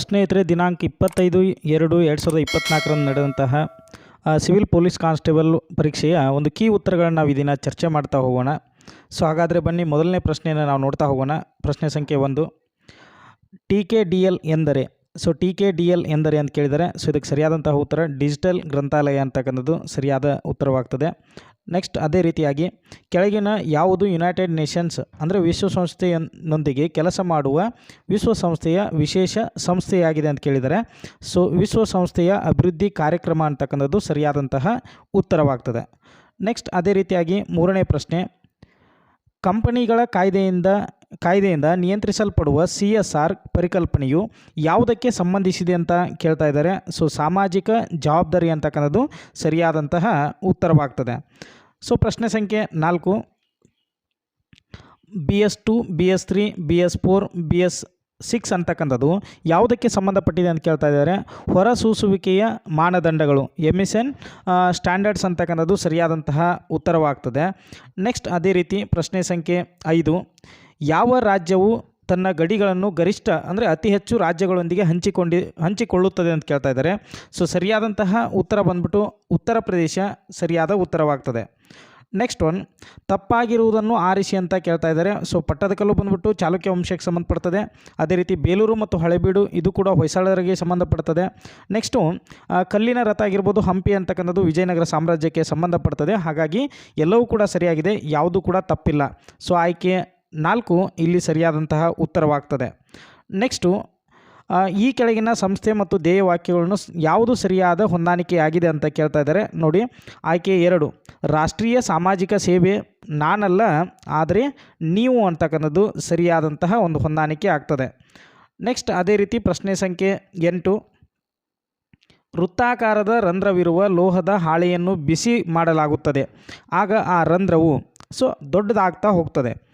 ಸ್ನೇಹಿತರೆ, ದಿನಾಂಕ ಇಪ್ಪತ್ತೈದು ಎರಡು ಎರಡು ಸಾವಿರದ ಇಪ್ಪತ್ತ್ನಾಲ್ಕರಂದು ನಡೆದಂತಹ ಸಿವಿಲ್ ಪೊಲೀಸ್ ಕಾನ್ಸ್ಟೇಬಲ್ ಪರೀಕ್ಷೆಯ ಒಂದು ಕೀ ಉತ್ತರಗಳನ್ನು ನಾವು ಇದನ್ನು ಚರ್ಚೆ ಮಾಡ್ತಾ ಹೋಗೋಣ. ಸೊ, ಹಾಗಾದರೆ ಬನ್ನಿ, ಮೊದಲನೇ ಪ್ರಶ್ನೆಯನ್ನು ನಾವು ನೋಡ್ತಾ ಹೋಗೋಣ. ಪ್ರಶ್ನೆ ಸಂಖ್ಯೆ ಒಂದು. ಟಿ ಕೆ ಡಿ ಎಲ್ ಎಂದರೆ, so, T K D L ಎಂದರೆ ಅಂತ ಕೇಳಿದರೆ, ಸೊ, ಇದಕ್ಕೆ ಸರಿಯಾದಂತಹ ಉತ್ತರ, ಡಿಜಿಟಲ್ ಗ್ರಂಥಾಲಯ ಅಂತಕ್ಕಂಥದ್ದು ಸರಿಯಾದ ಉತ್ತರವಾಗ್ತದೆ. ನೆಕ್ಸ್ಟ್ ಅದೇ ರೀತಿಯಾಗಿ ಕೆಳಗಿನ ಯಾವುದು ಯುನೈಟೆಡ್ ನೇಷನ್ಸ್ ಅಂದರೆ ವಿಶ್ವಸಂಸ್ಥೆಯನ್ನೊಂದಿಗೆ ಕೆಲಸ ಮಾಡುವ ವಿಶ್ವಸಂಸ್ಥೆಯ ವಿಶೇಷ ಸಂಸ್ಥೆಯಾಗಿದೆ ಅಂತ ಕೇಳಿದರೆ ಸೊ ವಿಶ್ವಸಂಸ್ಥೆಯ ಅಭಿವೃದ್ಧಿ ಕಾರ್ಯಕ್ರಮ ಅಂತಕ್ಕಂಥದ್ದು ಸರಿಯಾದಂತಹ ಉತ್ತರವಾಗ್ತದೆ. ನೆಕ್ಸ್ಟ್ ಅದೇ ರೀತಿಯಾಗಿ ಮೂರನೇ ಪ್ರಶ್ನೆ, ಕಂಪನಿಗಳ ಕಾಯ್ದೆಯಿಂದ ಕಾಯ್ದೆಯಿಂದ ನಿಯಂತ್ರಿಸಲ್ಪಡುವ ಸಿ ಎಸ್ ಆರ್ ಪರಿಕಲ್ಪನೆಯು ಯಾವುದಕ್ಕೆ ಸಂಬಂಧಿಸಿದೆ ಅಂತ ಕೇಳ್ತಾ ಇದ್ದಾರೆ. ಸೊ, ಸಾಮಾಜಿಕ ಜವಾಬ್ದಾರಿ ಅಂತಕ್ಕಂಥದ್ದು ಸರಿಯಾದಂತಹ ಉತ್ತರವಾಗ್ತದೆ. ಸೊ, ಪ್ರಶ್ನೆ ಸಂಖ್ಯೆ ನಾಲ್ಕು. B S two, B S three, B S four, B S six ಅಂತಕ್ಕಂಥದ್ದು ಯಾವುದಕ್ಕೆ ಸಂಬಂಧಪಟ್ಟಿದೆ ಅಂತ ಕೇಳ್ತಾ ಇದ್ದಾರೆ. ಹೊರಸೂಸುವಿಕೆಯ ಮಾನದಂಡಗಳು ಎಂ ಎಸ್ ಎನ್ ಸ್ಟ್ಯಾಂಡರ್ಡ್ಸ್ ಅಂತಕ್ಕಂಥದ್ದು ಸರಿಯಾದಂತಹ ಉತ್ತರವಾಗ್ತದೆ. ನೆಕ್ಸ್ಟ್ ಅದೇ ರೀತಿ ಪ್ರಶ್ನೆ ಸಂಖ್ಯೆ ಐದು. ಯಾವ ರಾಜ್ಯವು ತನ್ನ ಗಡಿಗಳನ್ನು ಗರಿಷ್ಠ ಅಂದರೆ ಅತಿ ಹೆಚ್ಚು ರಾಜ್ಯಗಳೊಂದಿಗೆ ಹಂಚಿಕೊಂಡಿ, ಹಂಚಿಕೊಳ್ಳುತ್ತದೆ ಅಂತ ಕೇಳ್ತಾ ಇದ್ದಾರೆ. ಸೊ ಸರಿಯಾದಂತಹ ಉತ್ತರ ಬಂದ್ಬಿಟ್ಟು ಉತ್ತರ ಪ್ರದೇಶ ಸರಿಯಾದ ಉತ್ತರವಾಗ್ತದೆ. ನೆಕ್ಸ್ಟ್ ಒನ್ ತಪ್ಪಾಗಿರುವುದನ್ನು ಆರಿಸಿ ಅಂತ ಕೇಳ್ತಾ ಇದ್ದಾರೆ. ಸೊ ಪಟ್ಟದಕಲ್ಲು ಬಂದ್ಬಿಟ್ಟು ಚಾಲುಕ್ಯ ವಂಶಕ್ಕೆ ಸಂಬಂಧಪಡ್ತದೆ. ಅದೇ ರೀತಿ ಬೇಲೂರು ಮತ್ತು ಹಳೆಬೀಡು ಇದು ಕೂಡ ಹೊಯ್ಸಳರಿಗೆ ಸಂಬಂಧಪಡ್ತದೆ. ನೆಕ್ಸ್ಟು ಕಲ್ಲಿನ ರಥ ಆಗಿರ್ಬೋದು ಹಂಪಿ ಅಂತಕ್ಕಂಥದ್ದು ವಿಜಯನಗರ ಸಾಮ್ರಾಜ್ಯಕ್ಕೆ ಸಂಬಂಧಪಡ್ತದೆ. ಹಾಗಾಗಿ ಎಲ್ಲವೂ ಕೂಡ ಸರಿಯಾಗಿದೆ, ಯಾವುದೂ ಕೂಡ ತಪ್ಪಿಲ್ಲ. ಸೊ ಆಯ್ಕೆ ನಾಲ್ಕು ಇಲ್ಲಿ ಸರಿಯಾದಂತಹ ಉತ್ತರವಾಗ್ತದೆ. ನೆಕ್ಸ್ಟು ಈ ಕೆಳಗಿನ ಸಂಸ್ಥೆ ಮತ್ತು ಧ್ಯೇಯ ವಾಕ್ಯಗಳನ್ನು ಯಾವುದು ಸರಿಯಾದ ಹೊಂದಾಣಿಕೆಯಾಗಿದೆ ಅಂತ ಕೇಳ್ತಾ ಇದ್ದಾರೆ. ನೋಡಿ, ಆಯ್ಕೆ ಎರಡು. ರಾಷ್ಟ್ರೀಯ ಸಾಮಾಜಿಕ ಸೇವೆ ನಾನಲ್ಲ, ಆದರೆ ನೀವು ಅಂತಕ್ಕಂಥದ್ದು ಸರಿಯಾದಂತಹ ಒಂದು ಹೊಂದಾಣಿಕೆ ಆಗ್ತದೆ. ನೆಕ್ಸ್ಟ್ ಅದೇ ರೀತಿ ಪ್ರಶ್ನೆ ಸಂಖ್ಯೆ ಎಂಟು. ವೃತ್ತಾಕಾರದ ರಂಧ್ರವಿರುವ ಲೋಹದ ಹಾಳೆಯನ್ನು ಬಿಸಿ ಮಾಡಲಾಗುತ್ತದೆ. ಆಗ ಆ ರಂಧ್ರವು, ಸೊ, ದೊಡ್ಡದಾಗ್ತಾ ಹೋಗ್ತದೆ.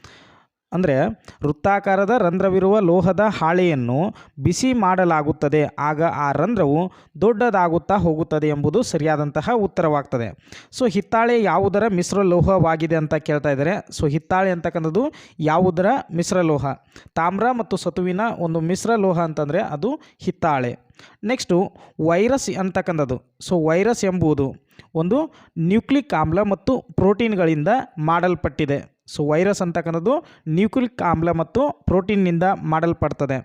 ಅಂದರೆ ವೃತ್ತಾಕಾರದ ರಂಧ್ರವಿರುವ ಲೋಹದ ಹಾಳೆಯನ್ನು ಬಿಸಿ ಮಾಡಲಾಗುತ್ತದೆ. ಆಗ ಆ ರಂಧ್ರವು ದೊಡ್ಡದಾಗುತ್ತಾ ಹೋಗುತ್ತದೆ ಎಂಬುದು ಸರಿಯಾದಂತಹ ಉತ್ತರವಾಗ್ತದೆ. ಸೊ, ಹಿತ್ತಾಳೆ ಯಾವುದರ ಮಿಶ್ರ ಲೋಹವಾಗಿದೆ ಅಂತ ಕೇಳ್ತಾ ಇದ್ದಾರೆ. ಸೊ, ಹಿತ್ತಾಳೆ ಅಂತಕ್ಕಂಥದ್ದು ಯಾವುದರ ಮಿಶ್ರ ಲೋಹ? ತಾಮ್ರ ಮತ್ತು ಸತುವಿನ ಒಂದು ಮಿಶ್ರ ಲೋಹ ಅಂತಂದರೆ ಅದು ಹಿತ್ತಾಳೆ. ನೆಕ್ಸ್ಟು, ವೈರಸ್ ಅಂತಕ್ಕಂಥದ್ದು. ಸೊ, ವೈರಸ್ ಎಂಬುದು ಒಂದು ನ್ಯೂಕ್ಲಿಕ್ ಆಮ್ಲ ಮತ್ತು ಪ್ರೋಟೀನ್ಗಳಿಂದ ಮಾಡಲ್ಪಟ್ಟಿದೆ. ಸೊ ವೈರಸ್ ಅಂತಕ್ಕಂಥದ್ದು ನ್ಯೂಕ್ಲಿಕ್ ಆಮ್ಲ ಮತ್ತು ಪ್ರೋಟೀನ್ನಿಂದ ಮಾಡಲ್ಪಡ್ತದೆ.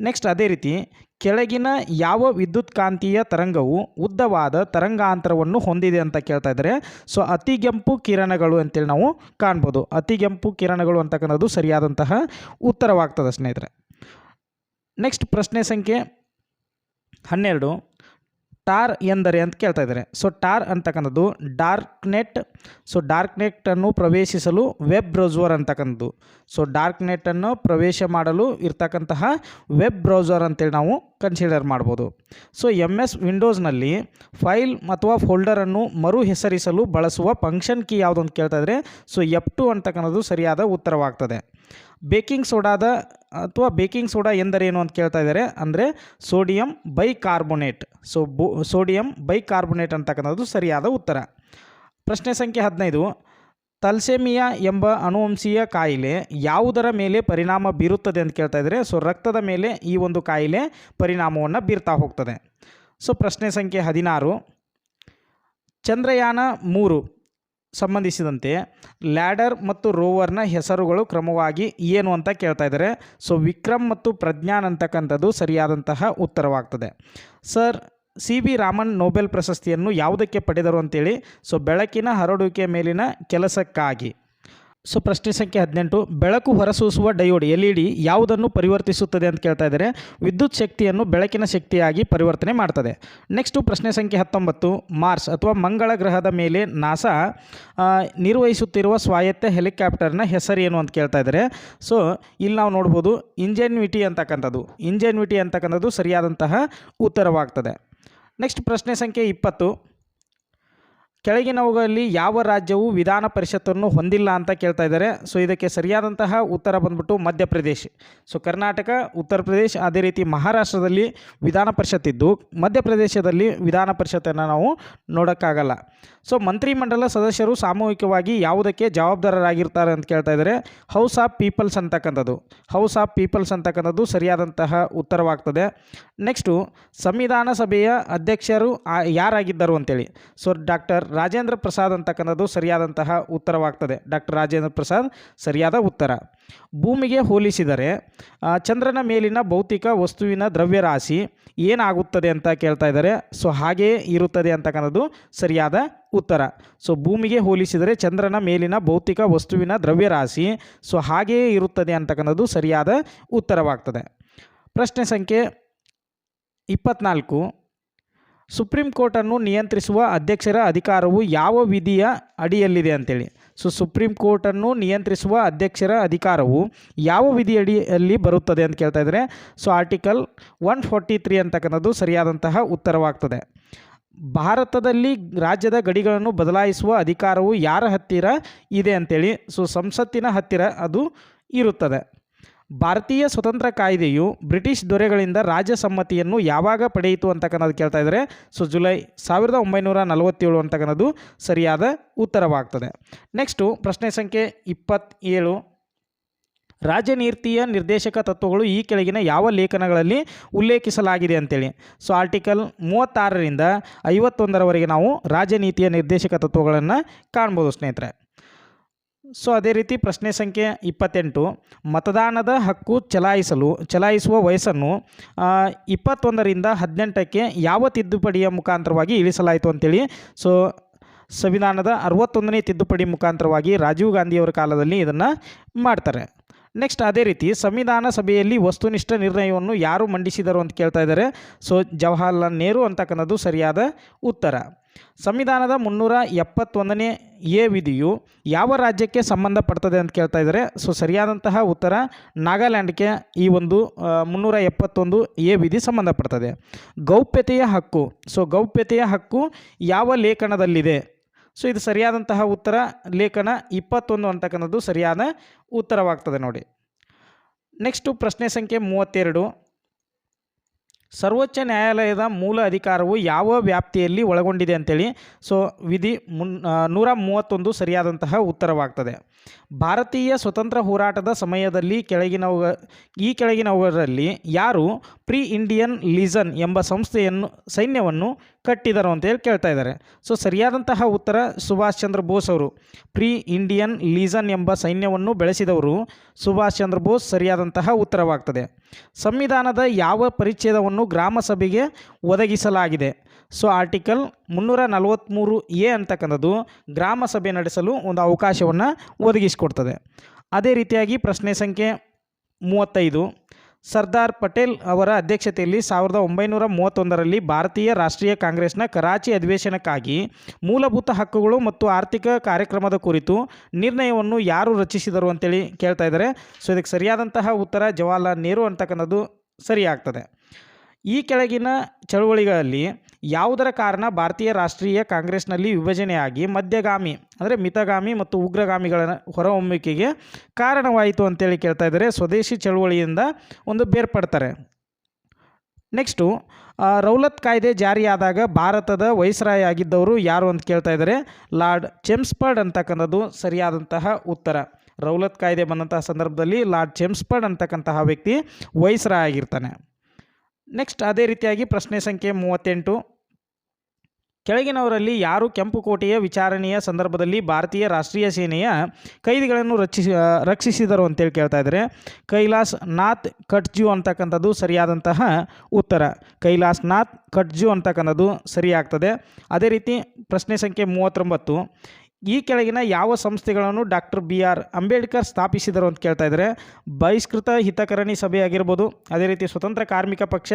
ನೆಕ್ಸ್ಟ್ ಅದೇ ರೀತಿ ಕೆಳಗಿನ ಯಾವ ವಿದ್ಯುತ್ ಕಾಂತೀಯ ತರಂಗವು ಉದ್ದವಾದ ತರಂಗಾಂತರವನ್ನು ಹೊಂದಿದೆ ಅಂತ ಕೇಳ್ತಾ ಇದ್ದಾರೆ. ಸೊ ಅತಿಗೆಂಪು ಕಿರಣಗಳು ಅಂತೇಳಿ ನಾವು ಕಾಣ್ಬೋದು. ಅತಿಗೆಂಪು ಕಿರಣಗಳು ಅಂತಕ್ಕಂಥದ್ದು ಸರಿಯಾದಂತಹ ಉತ್ತರವಾಗ್ತದೆ ಸ್ನೇಹಿತರೆ. ನೆಕ್ಸ್ಟ್ ಪ್ರಶ್ನೆ ಸಂಖ್ಯೆ ಹನ್ನೆರಡು. ಟಾರ್ ಎಂದರೆ ಅಂತ ಕೇಳ್ತಾ ಇದ್ದಾರೆ. ಸೊ ಟಾರ್ ಅಂತಕ್ಕಂಥದ್ದು ಡಾರ್ಕ್ ನೆಟ್ ಸೊ ಡಾರ್ಕ್ ನೆಟ್ಟನ್ನು ಪ್ರವೇಶಿಸಲು ವೆಬ್ ಬ್ರೌಸರ್ ಅಂತಕ್ಕಂಥದ್ದು. ಸೊ ಡಾರ್ಕ್ ನೆಟ್ಟನ್ನು ಪ್ರವೇಶ ಮಾಡಲು ಇರ್ತಕ್ಕಂತಹ ವೆಬ್ ಬ್ರೌಸರ್ ಅಂತೇಳಿ ನಾವು ಕನ್ಸಿಡರ್ ಮಾಡ್ಬೋದು. ಸೊ ಎಂ ಎಸ್ ವಿಂಡೋಸ್ನಲ್ಲಿ ಫೈಲ್ ಅಥವಾ ಫೋಲ್ಡರನ್ನು ಮರು ಹೆಸರಿಸಲು ಬಳಸುವ ಫಂಕ್ಷನ್ ಕೀ ಯಾವುದು ಅಂತ ಕೇಳ್ತಾ ಇದ್ರೆ, ಸೊ ಎಪ್ ಟು ಅಂತಕ್ಕಂಥದ್ದು ಸರಿಯಾದ ಉತ್ತರವಾಗ್ತದೆ. ಬೇಕಿಂಗ್ ಸೋಡಾದ ಅಥವಾ ಬೇಕಿಂಗ್ ಸೋಡಾ ಎಂದರೇನು ಅಂತ ಕೇಳ್ತಾ ಇದ್ದಾರೆ ಅಂದರೆ ಸೋಡಿಯಂ ಬೈಕಾರ್ಬೊನೇಟ್. ಸೊ, ಬೋ, ಸೋಡಿಯಂ ಬೈಕಾರ್ಬೊನೇಟ್ ಅಂತಕ್ಕಂಥದ್ದು ಸರಿಯಾದ ಉತ್ತರ. ಪ್ರಶ್ನೆ ಸಂಖ್ಯೆ ಹದಿನೈದು. ತಲ್ಸೆಮಿಯಾ ಎಂಬ ಅನುವಂಶೀಯ ಕಾಯಿಲೆ ಯಾವುದರ ಮೇಲೆ ಪರಿಣಾಮ ಬೀರುತ್ತದೆ ಅಂತ ಕೇಳ್ತಾ ಇದ್ದಾರೆ ಸೊ ರಕ್ತದ ಮೇಲೆ ಈ ಒಂದು ಕಾಯಿಲೆ ಪರಿಣಾಮವನ್ನು ಬೀರ್ತಾ ಹೋಗ್ತದೆ. ಸೊ ಪ್ರಶ್ನೆ ಸಂಖ್ಯೆ ಹದಿನಾರು. ಚಂದ್ರಯಾನ ಮೂರು ಸಂಬಂಧಿಸಿದಂತೆ ಲ್ಯಾಡರ್ ಮತ್ತು ರೋವರ್ನ ಹೆಸರುಗಳು ಕ್ರಮವಾಗಿ ಏನು ಅಂತ ಕೇಳ್ತಾ ಇದ್ದಾರೆ. ಸೊ ವಿಕ್ರಮ್ ಮತ್ತು ಪ್ರಜ್ಞಾನ್ ಅಂತಕ್ಕಂಥದ್ದು ಸರಿಯಾದಂತಹ ಉತ್ತರವಾಗ್ತದೆ. Sir C V Raman Nobel ಪ್ರಶಸ್ತಿಯನ್ನು ಯಾವುದಕ್ಕೆ ಪಡೆದರು ಅಂತೇಳಿ, ಸೊ ಬೆಳಕಿನ ಹರಡುವಿಕೆ ಮೇಲಿನ ಕೆಲಸಕ್ಕಾಗಿ. ಸೊ ಪ್ರಶ್ನೆ ಸಂಖ್ಯೆ ಹದಿನೆಂಟು, ಬೆಳಕು ಹೊರಸೂಸುವ ಡಯೋಡ್ ಎಲ್ ಇ ಡಿ ಯಾವುದನ್ನು ಪರಿವರ್ತಿಸುತ್ತದೆ ಅಂತ ಕೇಳ್ತಾ ಇದ್ದಾರೆ. ವಿದ್ಯುತ್ ಶಕ್ತಿಯನ್ನು ಬೆಳಕಿನ ಶಕ್ತಿಯಾಗಿ ಪರಿವರ್ತನೆ ಮಾಡ್ತದೆ. ನೆಕ್ಸ್ಟು ಪ್ರಶ್ನೆ ಸಂಖ್ಯೆ ಹತ್ತೊಂಬತ್ತು, ಮಾರ್ಸ್ ಅಥವಾ ಮಂಗಳ ಗ್ರಹದ ಮೇಲೆ ನಾಸಾ ನಿರ್ವಹಿಸುತ್ತಿರುವ ಸ್ವಾಯತ್ತ ಹೆಲಿಕಾಪ್ಟರ್ನ ಹೆಸರೇನು ಅಂತ ಕೇಳ್ತಾ ಇದ್ದಾರೆ. ಸೊ ಇಲ್ಲಿ ನಾವು ನೋಡ್ಬೋದು, ಇಂಜೆನ್ವಿಟಿ ಅಂತಕ್ಕಂಥದ್ದು. ಇಂಜೆನ್ವಿಟಿ ಅಂತಕ್ಕಂಥದ್ದು ಸರಿಯಾದಂತಹ ಉತ್ತರವಾಗ್ತದೆ. ನೆಕ್ಸ್ಟ್ ಪ್ರಶ್ನೆ ಸಂಖ್ಯೆ ಇಪ್ಪತ್ತು. ಕೆಳಗಿನವುಗಳಲ್ಲಿ ಯಾವ ರಾಜ್ಯವು ವಿಧಾನ ಪರಿಷತ್ತನ್ನು ಹೊಂದಿಲ್ಲ ಅಂತ ಕೇಳ್ತಾ ಇದ್ದಾರೆ. ಸೊ ಇದಕ್ಕೆ ಸರಿಯಾದಂತಹ ಉತ್ತರ ಬಂದ್ಬಿಟ್ಟು ಮಧ್ಯಪ್ರದೇಶ. ಸೊ ಕರ್ನಾಟಕ, ಉತ್ತರ ಪ್ರದೇಶ್, ಅದೇ ರೀತಿ ಮಹಾರಾಷ್ಟ್ರದಲ್ಲಿ ವಿಧಾನ ಪರಿಷತ್ ಇದ್ದು, ಮಧ್ಯಪ್ರದೇಶದಲ್ಲಿ ವಿಧಾನ ಪರಿಷತ್ತನ್ನು ನಾವು ನೋಡೋಕ್ಕಾಗಲ್ಲ. ಸೊ ಮಂತ್ರಿಮಂಡಲ ಸದಸ್ಯರು ಸಾಮೂಹಿಕವಾಗಿ ಯಾವುದಕ್ಕೆ ಜವಾಬ್ದಾರರಾಗಿರ್ತಾರೆ ಅಂತ ಕೇಳ್ತಾ ಇದ್ದಾರೆ. ಹೌಸ್ ಆಫ್ ಪೀಪಲ್ಸ್ ಅಂತಕ್ಕಂಥದ್ದು. ಹೌಸ್ ಆಫ್ ಪೀಪಲ್ಸ್ ಅಂತಕ್ಕಂಥದ್ದು ಸರಿಯಾದಂತಹ ಉತ್ತರವಾಗ್ತದೆ. ನೆಕ್ಸ್ಟು ಸಂವಿಧಾನ ಸಭೆಯ ಅಧ್ಯಕ್ಷರು ಯಾರಾಗಿದ್ದರು ಅಂತೇಳಿ. ಸೊ ಡಾಕ್ಟರ್ ರಾಜೇಂದ್ರ ಪ್ರಸಾದ್ ಅಂತಕ್ಕಂಥದ್ದು ಸರಿಯಾದಂತಹ ಉತ್ತರವಾಗ್ತದೆ. ಡಾಕ್ಟರ್ ರಾಜೇಂದ್ರ ಪ್ರಸಾದ್ ಸರಿಯಾದ ಉತ್ತರ. ಭೂಮಿಗೆ ಹೋಲಿಸಿದರೆ ಚಂದ್ರನ ಮೇಲಿನ ಭೌತಿಕ ವಸ್ತುವಿನ ದ್ರವ್ಯರಾಶಿ ಏನಾಗುತ್ತದೆ ಅಂತ ಕೇಳ್ತಾ ಇದ್ದಾರೆ. ಸೊ, ಹಾಗೆಯೇ ಇರುತ್ತದೆ ಅಂತಕ್ಕಂಥದ್ದು ಸರಿಯಾದ ಉತ್ತರ. ಸೊ, ಭೂಮಿಗೆ ಹೋಲಿಸಿದರೆ ಚಂದ್ರನ ಮೇಲಿನ ಭೌತಿಕ ವಸ್ತುವಿನ ದ್ರವ್ಯರಾಶಿ, ಸೊ, ಹಾಗೆಯೇ ಇರುತ್ತದೆ ಅಂತಕ್ಕಂಥದ್ದು ಸರಿಯಾದ ಉತ್ತರವಾಗ್ತದೆ. ಪ್ರಶ್ನೆ ಸಂಖ್ಯೆ ಇಪ್ಪತ್ನಾಲ್ಕು. ಸುಪ್ರೀಂ ಕೋರ್ಟನ್ನು ನಿಯಂತ್ರಿಸುವ ಅಧ್ಯಕ್ಷರ ಅಧಿಕಾರವು ಯಾವ ವಿಧಿಯ ಅಡಿಯಲ್ಲಿದೆ ಅಂತೇಳಿ. ಸೊ, ಸುಪ್ರೀಂ ಕೋರ್ಟನ್ನು ನಿಯಂತ್ರಿಸುವ ಅಧ್ಯಕ್ಷರ ಅಧಿಕಾರವು ಯಾವ ವಿಧಿ ಅಡಿಯಲ್ಲಿ ಬರುತ್ತದೆ ಅಂತ ಕೇಳ್ತಾ ಇದ್ದಾರೆ. So, article one forty three ಅಂತಕ್ಕಂಥದ್ದು ಸರಿಯಾದಂತಹ ಉತ್ತರವಾಗ್ತದೆ. ಭಾರತದಲ್ಲಿ ರಾಜ್ಯದ ಗಡಿಗಳನ್ನು ಬದಲಾಯಿಸುವ ಅಧಿಕಾರವು ಯಾರ ಹತ್ತಿರ ಇದೆ ಅಂತೇಳಿ. ಸೊ, ಸಂಸತ್ತಿನ ಹತ್ತಿರ ಅದು ಇರುತ್ತದೆ. ಭಾರತೀಯ ಸ್ವತಂತ್ರ ಕಾಯ್ದೆಯು ಬ್ರಿಟಿಷ್ ದೊರೆಗಳಿಂದ ರಾಜ್ಯ ಸಮ್ಮತಿಯನ್ನು ಯಾವಾಗ ಪಡೆಯಿತು ಅಂತಕ್ಕನ್ನೋದು ಕೇಳ್ತಾ ಇದ್ದಾರೆ. ಸೊ ಜುಲೈ ಸಾವಿರದ ಒಂಬೈನೂರ ನಲವತ್ತೇಳು ಅಂತಕ್ಕನ್ನೋದು ಸರಿಯಾದ ಉತ್ತರವಾಗ್ತದೆ. ನೆಕ್ಸ್ಟು ಪ್ರಶ್ನೆ ಸಂಖ್ಯೆ ಇಪ್ಪತ್ತೇಳು. ರಾಜನೀತಿಯ ನಿರ್ದೇಶಕ ತತ್ವಗಳು ಈ ಕೆಳಗಿನ ಯಾವ ಲೇಖನಗಳಲ್ಲಿ ಉಲ್ಲೇಖಿಸಲಾಗಿದೆ ಅಂತೇಳಿ. ಸೊ ಆರ್ಟಿಕಲ್ ಮೂವತ್ತಾರರಿಂದ ಐವತ್ತೊಂದರವರೆಗೆ ನಾವು ರಾಜನೀತಿಯ ನಿರ್ದೇಶಕ ತತ್ವಗಳನ್ನು ಕಾಣ್ಬೋದು ಸ್ನೇಹಿತರೆ. ಸೊ ಅದೇ ರೀತಿ ಪ್ರಶ್ನೆ ಸಂಖ್ಯೆ ಇಪ್ಪತ್ತೆಂಟು. ಮತದಾನದ ಹಕ್ಕು ಚಲಾಯಿಸಲು, ಚಲಾಯಿಸುವ ವಯಸ್ಸನ್ನು ಇಪ್ಪತ್ತೊಂದರಿಂದ ಹದಿನೆಂಟಕ್ಕೆ ಯಾವ ತಿದ್ದುಪಡಿಯ ಮುಖಾಂತರವಾಗಿ ಇಳಿಸಲಾಯಿತು ಅಂತೇಳಿ. ಸೊ, ಸಂವಿಧಾನದ ಅರವತ್ತೊಂದನೇ ತಿದ್ದುಪಡಿ ಮುಖಾಂತರವಾಗಿ ರಾಜೀವ್ ಗಾಂಧಿಯವರ ಕಾಲದಲ್ಲಿ ಇದನ್ನು ಮಾಡ್ತಾರೆ. ನೆಕ್ಸ್ಟ್ ಅದೇ ರೀತಿ ಸಂವಿಧಾನ ಸಭೆಯಲ್ಲಿ ವಸ್ತುನಿಷ್ಠ ನಿರ್ಣಯವನ್ನು ಯಾರು ಮಂಡಿಸಿದರು ಅಂತ ಕೇಳ್ತಾ ಇದ್ದಾರೆ. ಸೊ, ಜವಾಹರ್ಲಾಲ್ ನೆಹರು ಅಂತಕ್ಕಂಥದ್ದು ಸರಿಯಾದ ಉತ್ತರ. ಸಂವಿಧಾನದ ಮುನ್ನೂರ ಎಪ್ಪತ್ತೊಂದನೇ ಎ ವಿಧಿಯು ಯಾವ ರಾಜ್ಯಕ್ಕೆ ಸಂಬಂಧಪಡ್ತದೆ ಅಂತ ಕೇಳ್ತಾ ಇದ್ದಾರೆ. ಸೊ ಸರಿಯಾದಂತಹ ಉತ್ತರ ನಾಗಾಲ್ಯಾಂಡ್ಗೆ ಈ ಒಂದು ಮುನ್ನೂರ ಎಪ್ಪತ್ತೊಂದು ಎ ವಿಧಿ ಸಂಬಂಧಪಡ್ತದೆ. ಗೌಪ್ಯತೆಯ ಹಕ್ಕು. ಸೊ ಗೌಪ್ಯತೆಯ ಹಕ್ಕು ಯಾವ ಲೇಖನದಲ್ಲಿದೆ? ಸೊ ಇದು ಸರಿಯಾದಂತಹ ಉತ್ತರ, ಲೇಖನ ಇಪ್ಪತ್ತೊಂದು ಅಂತಕ್ಕಂಥದ್ದು ಸರಿಯಾದ ಉತ್ತರವಾಗ್ತದೆ ನೋಡಿ. ನೆಕ್ಸ್ಟು ಪ್ರಶ್ನೆ ಸಂಖ್ಯೆ ಮೂವತ್ತೆರಡು. ಸರ್ವೋಚ್ಚ ನ್ಯಾಯಾಲಯದ ಮೂಲ ಅಧಿಕಾರವು ಯಾವ ವ್ಯಾಪ್ತಿಯಲ್ಲಿ ಒಳಗೊಂಡಿದೆ ಅಂತೇಳಿ, ಸೊ ವಿಧಿ ಮುನ್ ನೂರ ಮೂವತ್ತೊಂದು ಸರಿಯಾದಂತಹ ಉತ್ತರವಾಗ್ತದೆ. ಭಾರತೀಯ ಸ್ವತಂತ್ರ ಹೋರಾಟದ ಸಮಯದಲ್ಲಿ ಕೆಳಗಿನವ ಈ ಕೆಳಗಿನವರಲ್ಲಿ ಯಾರು ಪ್ರೀ ಇಂಡಿಯನ್ ಲೀಸನ್ ಎಂಬ ಸಂಸ್ಥೆಯನ್ನು, ಸೈನ್ಯವನ್ನು ಕಟ್ಟಿದರು ಅಂತೇಳಿ ಕೇಳ್ತಾ ಇದ್ದಾರೆ. ಸೊ ಸರಿಯಾದಂತಹ ಉತ್ತರ ಸುಭಾಷ್ ಚಂದ್ರ ಬೋಸ್ ಅವರು. ಪ್ರೀ ಇಂಡಿಯನ್ ಲೀಸನ್ ಎಂಬ ಸೈನ್ಯವನ್ನು ಬೆಳೆಸಿದವರು ಸುಭಾಷ್ ಚಂದ್ರ ಬೋಸ್ ಸರಿಯಾದಂತಹ ಉತ್ತರವಾಗ್ತದೆ. ಸಂವಿಧಾನದ ಯಾವ ಪರಿಚ್ಛೇದವನ್ನು ಗ್ರಾಮ ಸಭೆಗೆ ಒದಗಿಸಲಾಗಿದೆ? ಸೊ ಆರ್ಟಿಕಲ್ ಮುನ್ನೂರ ನಲವತ್ತ್ಮೂರು ಎ ಅಂತಕ್ಕಂಥದ್ದು ಗ್ರಾಮ ಸಭೆ ನಡೆಸಲು ಒಂದು ಅವಕಾಶವನ್ನು ಒದಗಿಸಿಕೊಡ್ತದೆ. ಅದೇ ರೀತಿಯಾಗಿ ಪ್ರಶ್ನೆ ಸಂಖ್ಯೆ ಮೂವತ್ತೈದು. ಸರ್ದಾರ್ ಪಟೇಲ್ ಅವರ ಅಧ್ಯಕ್ಷತೆಯಲ್ಲಿ ಸಾವಿರದ ಒಂಬೈನೂರ ಮೂವತ್ತೊಂದರಲ್ಲಿ ಭಾರತೀಯ ರಾಷ್ಟ್ರೀಯ ಕಾಂಗ್ರೆಸ್ನ ಕರಾಚಿ ಅಧಿವೇಶನಕ್ಕಾಗಿ ಮೂಲಭೂತ ಹಕ್ಕುಗಳು ಮತ್ತು ಆರ್ಥಿಕ ಕಾರ್ಯಕ್ರಮದ ಕುರಿತು ನಿರ್ಣಯವನ್ನು ಯಾರು ರಚಿಸಿದರು ಅಂತೇಳಿ ಕೇಳ್ತಾ ಇದ್ದಾರೆ. ಸೊ, ಇದಕ್ಕೆ ಸರಿಯಾದಂತಹ ಉತ್ತರ ಜವಾಹರ್ಲಾಲ್ ನೆಹರು ಅಂತಕ್ಕಂಥದ್ದು ಸರಿಯಾಗ್ತದೆ. ಈ ಕೆಳಗಿನ ಚಳುವಳಿಗಳಲ್ಲಿ ಯಾವುದರ ಕಾರಣ ಭಾರತೀಯ ರಾಷ್ಟ್ರೀಯ ಕಾಂಗ್ರೆಸ್ನಲ್ಲಿ ವಿಭಜನೆಯಾಗಿ ಮಧ್ಯಗಾಮಿ, ಅಂದರೆ ಮಿತಗಾಮಿ ಮತ್ತು ಉಗ್ರಗಾಮಿಗಳ ಹೊರಹೊಮ್ಮಿಕೆಗೆ ಕಾರಣವಾಯಿತು ಅಂತೇಳಿ ಕೇಳ್ತಾ ಇದ್ದಾರೆ. ಸ್ವದೇಶಿ ಚಳುವಳಿಯಿಂದ ಒಂದು ಬೇರ್ಪಡ್ತಾರೆ. ನೆಕ್ಸ್ಟು ರೌಲತ್ ಕಾಯ್ದೆ ಜಾರಿಯಾದಾಗ ಭಾರತದ ವೈಸ್ರಾಯ್ ಆಗಿದ್ದವರು ಯಾರು ಅಂತ ಕೇಳ್ತಾ ಇದ್ದಾರೆ. ಲಾರ್ಡ್ ಚೆಮ್ಸ್ಪರ್ಡ್ ಅಂತಕ್ಕಂಥದ್ದು ಸರಿಯಾದಂತಹ ಉತ್ತರ. ರೌಲತ್ ಕಾಯ್ದೆ ಬಂದಂತಹ ಸಂದರ್ಭದಲ್ಲಿ ಲಾರ್ಡ್ ಚೆಮ್ಸ್ಪರ್ಡ್ ಅಂತಕ್ಕಂತಹ ವ್ಯಕ್ತಿ ವೈಸ್ರಾಯ್ ಆಗಿರ್ತಾನೆ. ನೆಕ್ಸ್ಟ್ ಅದೇ ರೀತಿಯಾಗಿ ಪ್ರಶ್ನೆ ಸಂಖ್ಯೆ ಮೂವತ್ತೆಂಟು. ಕೆಳಗಿನವರಲ್ಲಿ ಯಾರು ಕೆಂಪು ಕೋಟೆಯ ವಿಚಾರಣೆಯ ಸಂದರ್ಭದಲ್ಲಿ ಭಾರತೀಯ ರಾಷ್ಟ್ರೀಯ ಸೇನೆಯ ಕೈದಿಗಳನ್ನು ಆ, ರಕ್ಷಿಸಿದರು ಅಂತೇಳಿ ಕೇಳ್ತಾ ಇದ್ದಾರೆ. ಕೈಲಾಸ್ ನಾಥ್ ಕಟ್ಜು ಅಂತಕ್ಕಂಥದ್ದು ಸರಿಯಾದಂತಹ ಉತ್ತರ. ಕೈಲಾಸ್ ನಾಥ್ ಕಟ್ಜು ಅಂತಕ್ಕಂಥದ್ದು ಸರಿಯಾಗ್ತದೆ. ಅದೇ ರೀತಿ ಪ್ರಶ್ನೆ ಸಂಖ್ಯೆ ಮೂವತ್ತೊಂಬತ್ತು. ಈ ಕೆಳಗಿನ ಯಾವ ಸಂಸ್ಥೆಗಳನ್ನು ಡಾಕ್ಟರ್ ಬಿ ಆರ್ ಅಂಬೇಡ್ಕರ್ ಸ್ಥಾಪಿಸಿದರು ಅಂತ ಕೇಳ್ತಾ ಇದ್ದಾರೆ. ಬಹಿಷ್ಕೃತ ಹಿತಕರಣಿ ಸಭೆ ಆಗಿರ್ಬೋದು, ಅದೇ ರೀತಿ ಸ್ವತಂತ್ರ ಕಾರ್ಮಿಕ ಪಕ್ಷ,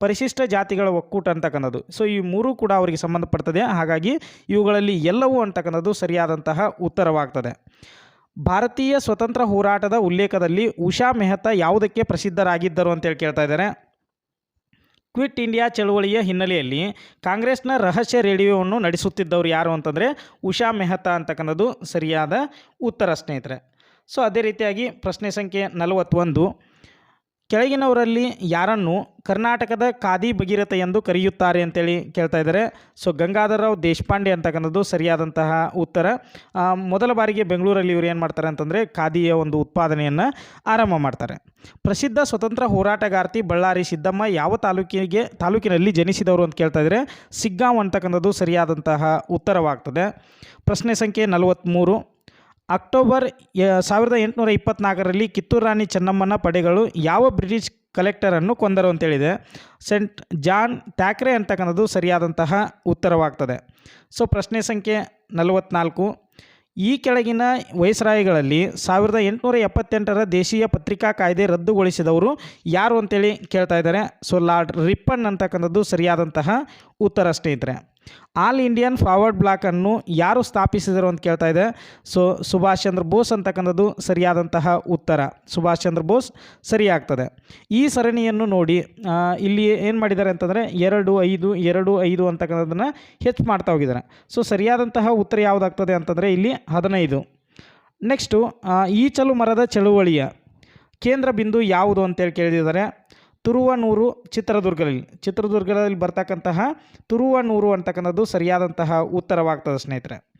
ಪರಿಶಿಷ್ಟ ಜಾತಿಗಳ ಒಕ್ಕೂಟ ಅಂತಕ್ಕಂಥದ್ದು. ಸೊ ಈ ಮೂರೂ ಕೂಡ ಅವರಿಗೆ ಸಂಬಂಧಪಡ್ತದೆ. ಹಾಗಾಗಿ ಇವುಗಳಲ್ಲಿ ಎಲ್ಲವೂ ಅಂತಕ್ಕಂಥದ್ದು ಸರಿಯಾದಂತಹ ಉತ್ತರವಾಗ್ತದೆ. ಭಾರತೀಯ ಸ್ವತಂತ್ರ ಹೋರಾಟದ ಉಲ್ಲೇಖದಲ್ಲಿ ಉಷಾ ಮೆಹ್ತಾ ಯಾವುದಕ್ಕೆ ಪ್ರಸಿದ್ಧರಾಗಿದ್ದರು ಅಂತೇಳಿ ಕೇಳ್ತಾ ಇದ್ದಾರೆ. ಕ್ವಿಟ್ ಇಂಡಿಯಾ ಚಳುವಳಿಯ ಹಿನ್ನೆಲೆಯಲ್ಲಿ ಕಾಂಗ್ರೆಸ್ನ ರಹಸ್ಯ ರೇಡಿಯೋವನ್ನು ನಡೆಸುತ್ತಿದ್ದವರು ಯಾರು ಅಂತಂದರೆ ಉಷಾ ಮೆಹ್ತಾ ಅಂತಕ್ಕಂಥದ್ದು ಸರಿಯಾದ ಉತ್ತರ ಸ್ನೇಹಿತರೆ. ಸೊ, ಅದೇ ರೀತಿಯಾಗಿ ಪ್ರಶ್ನೆ ಸಂಖ್ಯೆ ನಲವತ್ತೊಂದು. ಕೆಳಗಿನವರಲ್ಲಿ ಯಾರನ್ನು ಕರ್ನಾಟಕದ ಖಾದಿ ಭಗೀರಥ ಎಂದು ಕರೆಯುತ್ತಾರೆ ಅಂತೇಳಿ ಕೇಳ್ತಾ ಇದ್ದಾರೆ. ಸೊ ಗಂಗಾಧರರಾವ್ ದೇಶಪಾಂಡೆ ಅಂತಕ್ಕಂಥದ್ದು ಸರಿಯಾದಂತಹ ಉತ್ತರ. ಮೊದಲ ಬಾರಿಗೆ ಬೆಂಗಳೂರಲ್ಲಿ ಇವರು ಏನು ಮಾಡ್ತಾರೆ ಅಂತಂದರೆ ಖಾದಿಯ ಒಂದು ಉತ್ಪಾದನೆಯನ್ನು ಆರಂಭ ಮಾಡ್ತಾರೆ. ಪ್ರಸಿದ್ಧ ಸ್ವತಂತ್ರ ಹೋರಾಟಗಾರ್ತಿ ಬಳ್ಳಾರಿ ಸಿದ್ದಮ್ಮ ಯಾವ ತಾಲೂಕಿಗೆ, ತಾಲೂಕಿನಲ್ಲಿ ಜನಿಸಿದವರು ಅಂತ ಕೇಳ್ತಾ ಇದ್ದಾರೆ ಸಿಗ್ಗಾಂವ್ ಅಂತಕ್ಕಂಥದ್ದು ಸರಿಯಾದಂತಹ ಉತ್ತರವಾಗ್ತದೆ. ಪ್ರಶ್ನೆ ಸಂಖ್ಯೆ ನಲವತ್ತ್ಮೂರು ಅಕ್ಟೋಬರ್ ಸಾವಿರದ ಎಂಟುನೂರ ಇಪ್ಪತ್ನಾಲ್ಕರಲ್ಲಿ ಕಿತ್ತೂರು ರಾಣಿ ಚೆನ್ನಮ್ಮನ ಪಡೆಗಳು ಯಾವ ಬ್ರಿಟಿಷ್ ಕಲೆಕ್ಟರನ್ನು ಕೊಂದರು ಅಂತೇಳಿದೆ. ಸೆಂಟ್ ಜಾನ್ ಥ್ಯಾಕ್ರೆ ಅಂತಕ್ಕಂಥದ್ದು ಸರಿಯಾದಂತಹ ಉತ್ತರವಾಗ್ತದೆ. ಸೊ, ಪ್ರಶ್ನೆ ಸಂಖ್ಯೆ ನಲವತ್ನಾಲ್ಕು. ಈ ಕೆಳಗಿನ ವಯಸ್ಸರಾಯಿಗಳಲ್ಲಿ ಸಾವಿರದ ಎಂಟುನೂರ ಎಪ್ಪತ್ತೆಂಟರ ದೇಶೀಯ ಪತ್ರಿಕಾ ಕಾಯ್ದೆ ರದ್ದುಗೊಳಿಸಿದವರು ಯಾರು ಅಂತೇಳಿ ಕೇಳ್ತಾ ಇದ್ದಾರೆ. ಸೊ, ಲಾರ್ಡ್ ರಿಪ್ಪನ್ ಅಂತಕ್ಕಂಥದ್ದು ಸರಿಯಾದಂತಹ ಉತ್ತರ ಸ್ನೇಹಿತರೆ ಆಲ್ ಇಂಡಿಯನ್ ಫಾರ್ವರ್ಡ್ ಬ್ಲಾಕನ್ನು ಯಾರು ಸ್ಥಾಪಿಸಿದರು ಅಂತ ಕೇಳ್ತಾ ಇದೆ. ಸೊ, ಸುಭಾಷ್ ಚಂದ್ರ ಬೋಸ್ ಅಂತಕ್ಕಂಥದ್ದು ಸರಿಯಾದಂತಹ ಉತ್ತರ. ಸುಭಾಷ್ ಚಂದ್ರ ಬೋಸ್ ಸರಿಯಾಗ್ತದೆ. ಈ ಸರಣಿಯನ್ನು ನೋಡಿ ಇಲ್ಲಿ ಏನು ಮಾಡಿದ್ದಾರೆ ಅಂತಂದರೆ ಎರಡು, ಐದು ಎರಡು, ಐದು ಅಂತಕ್ಕಂಥದ್ದನ್ನು ಹೆಚ್ಚು ಮಾಡ್ತಾ ಹೋಗಿದ್ದಾರೆ. ಸೊ, ಸರಿಯಾದಂತಹ ಉತ್ತರ ಯಾವುದಾಗ್ತದೆ ಅಂತಂದರೆ ಇಲ್ಲಿ ಹದಿನೈದು. ನೆಕ್ಸ್ಟು ಈಚಲು ಮರದ ಚಳುವಳಿಯ ಕೇಂದ್ರ ಬಿಂದು ಯಾವುದು ಅಂತೇಳಿ ಕೇಳಿದ್ದಾರೆ ತುರುವನೂರು ಚಿತ್ರದುರ್ಗದಲ್ಲಿ ಚಿತ್ರದುರ್ಗದಲ್ಲಿ ಬರ್ತಕ್ಕಂತಹ ತುರುವನೂರು ಅಂತಕ್ಕಂಥದ್ದು ಸರಿಯಾದಂತಹ ಉತ್ತರವಾಗ್ತದೆ ಸ್ನೇಹಿತರೆ.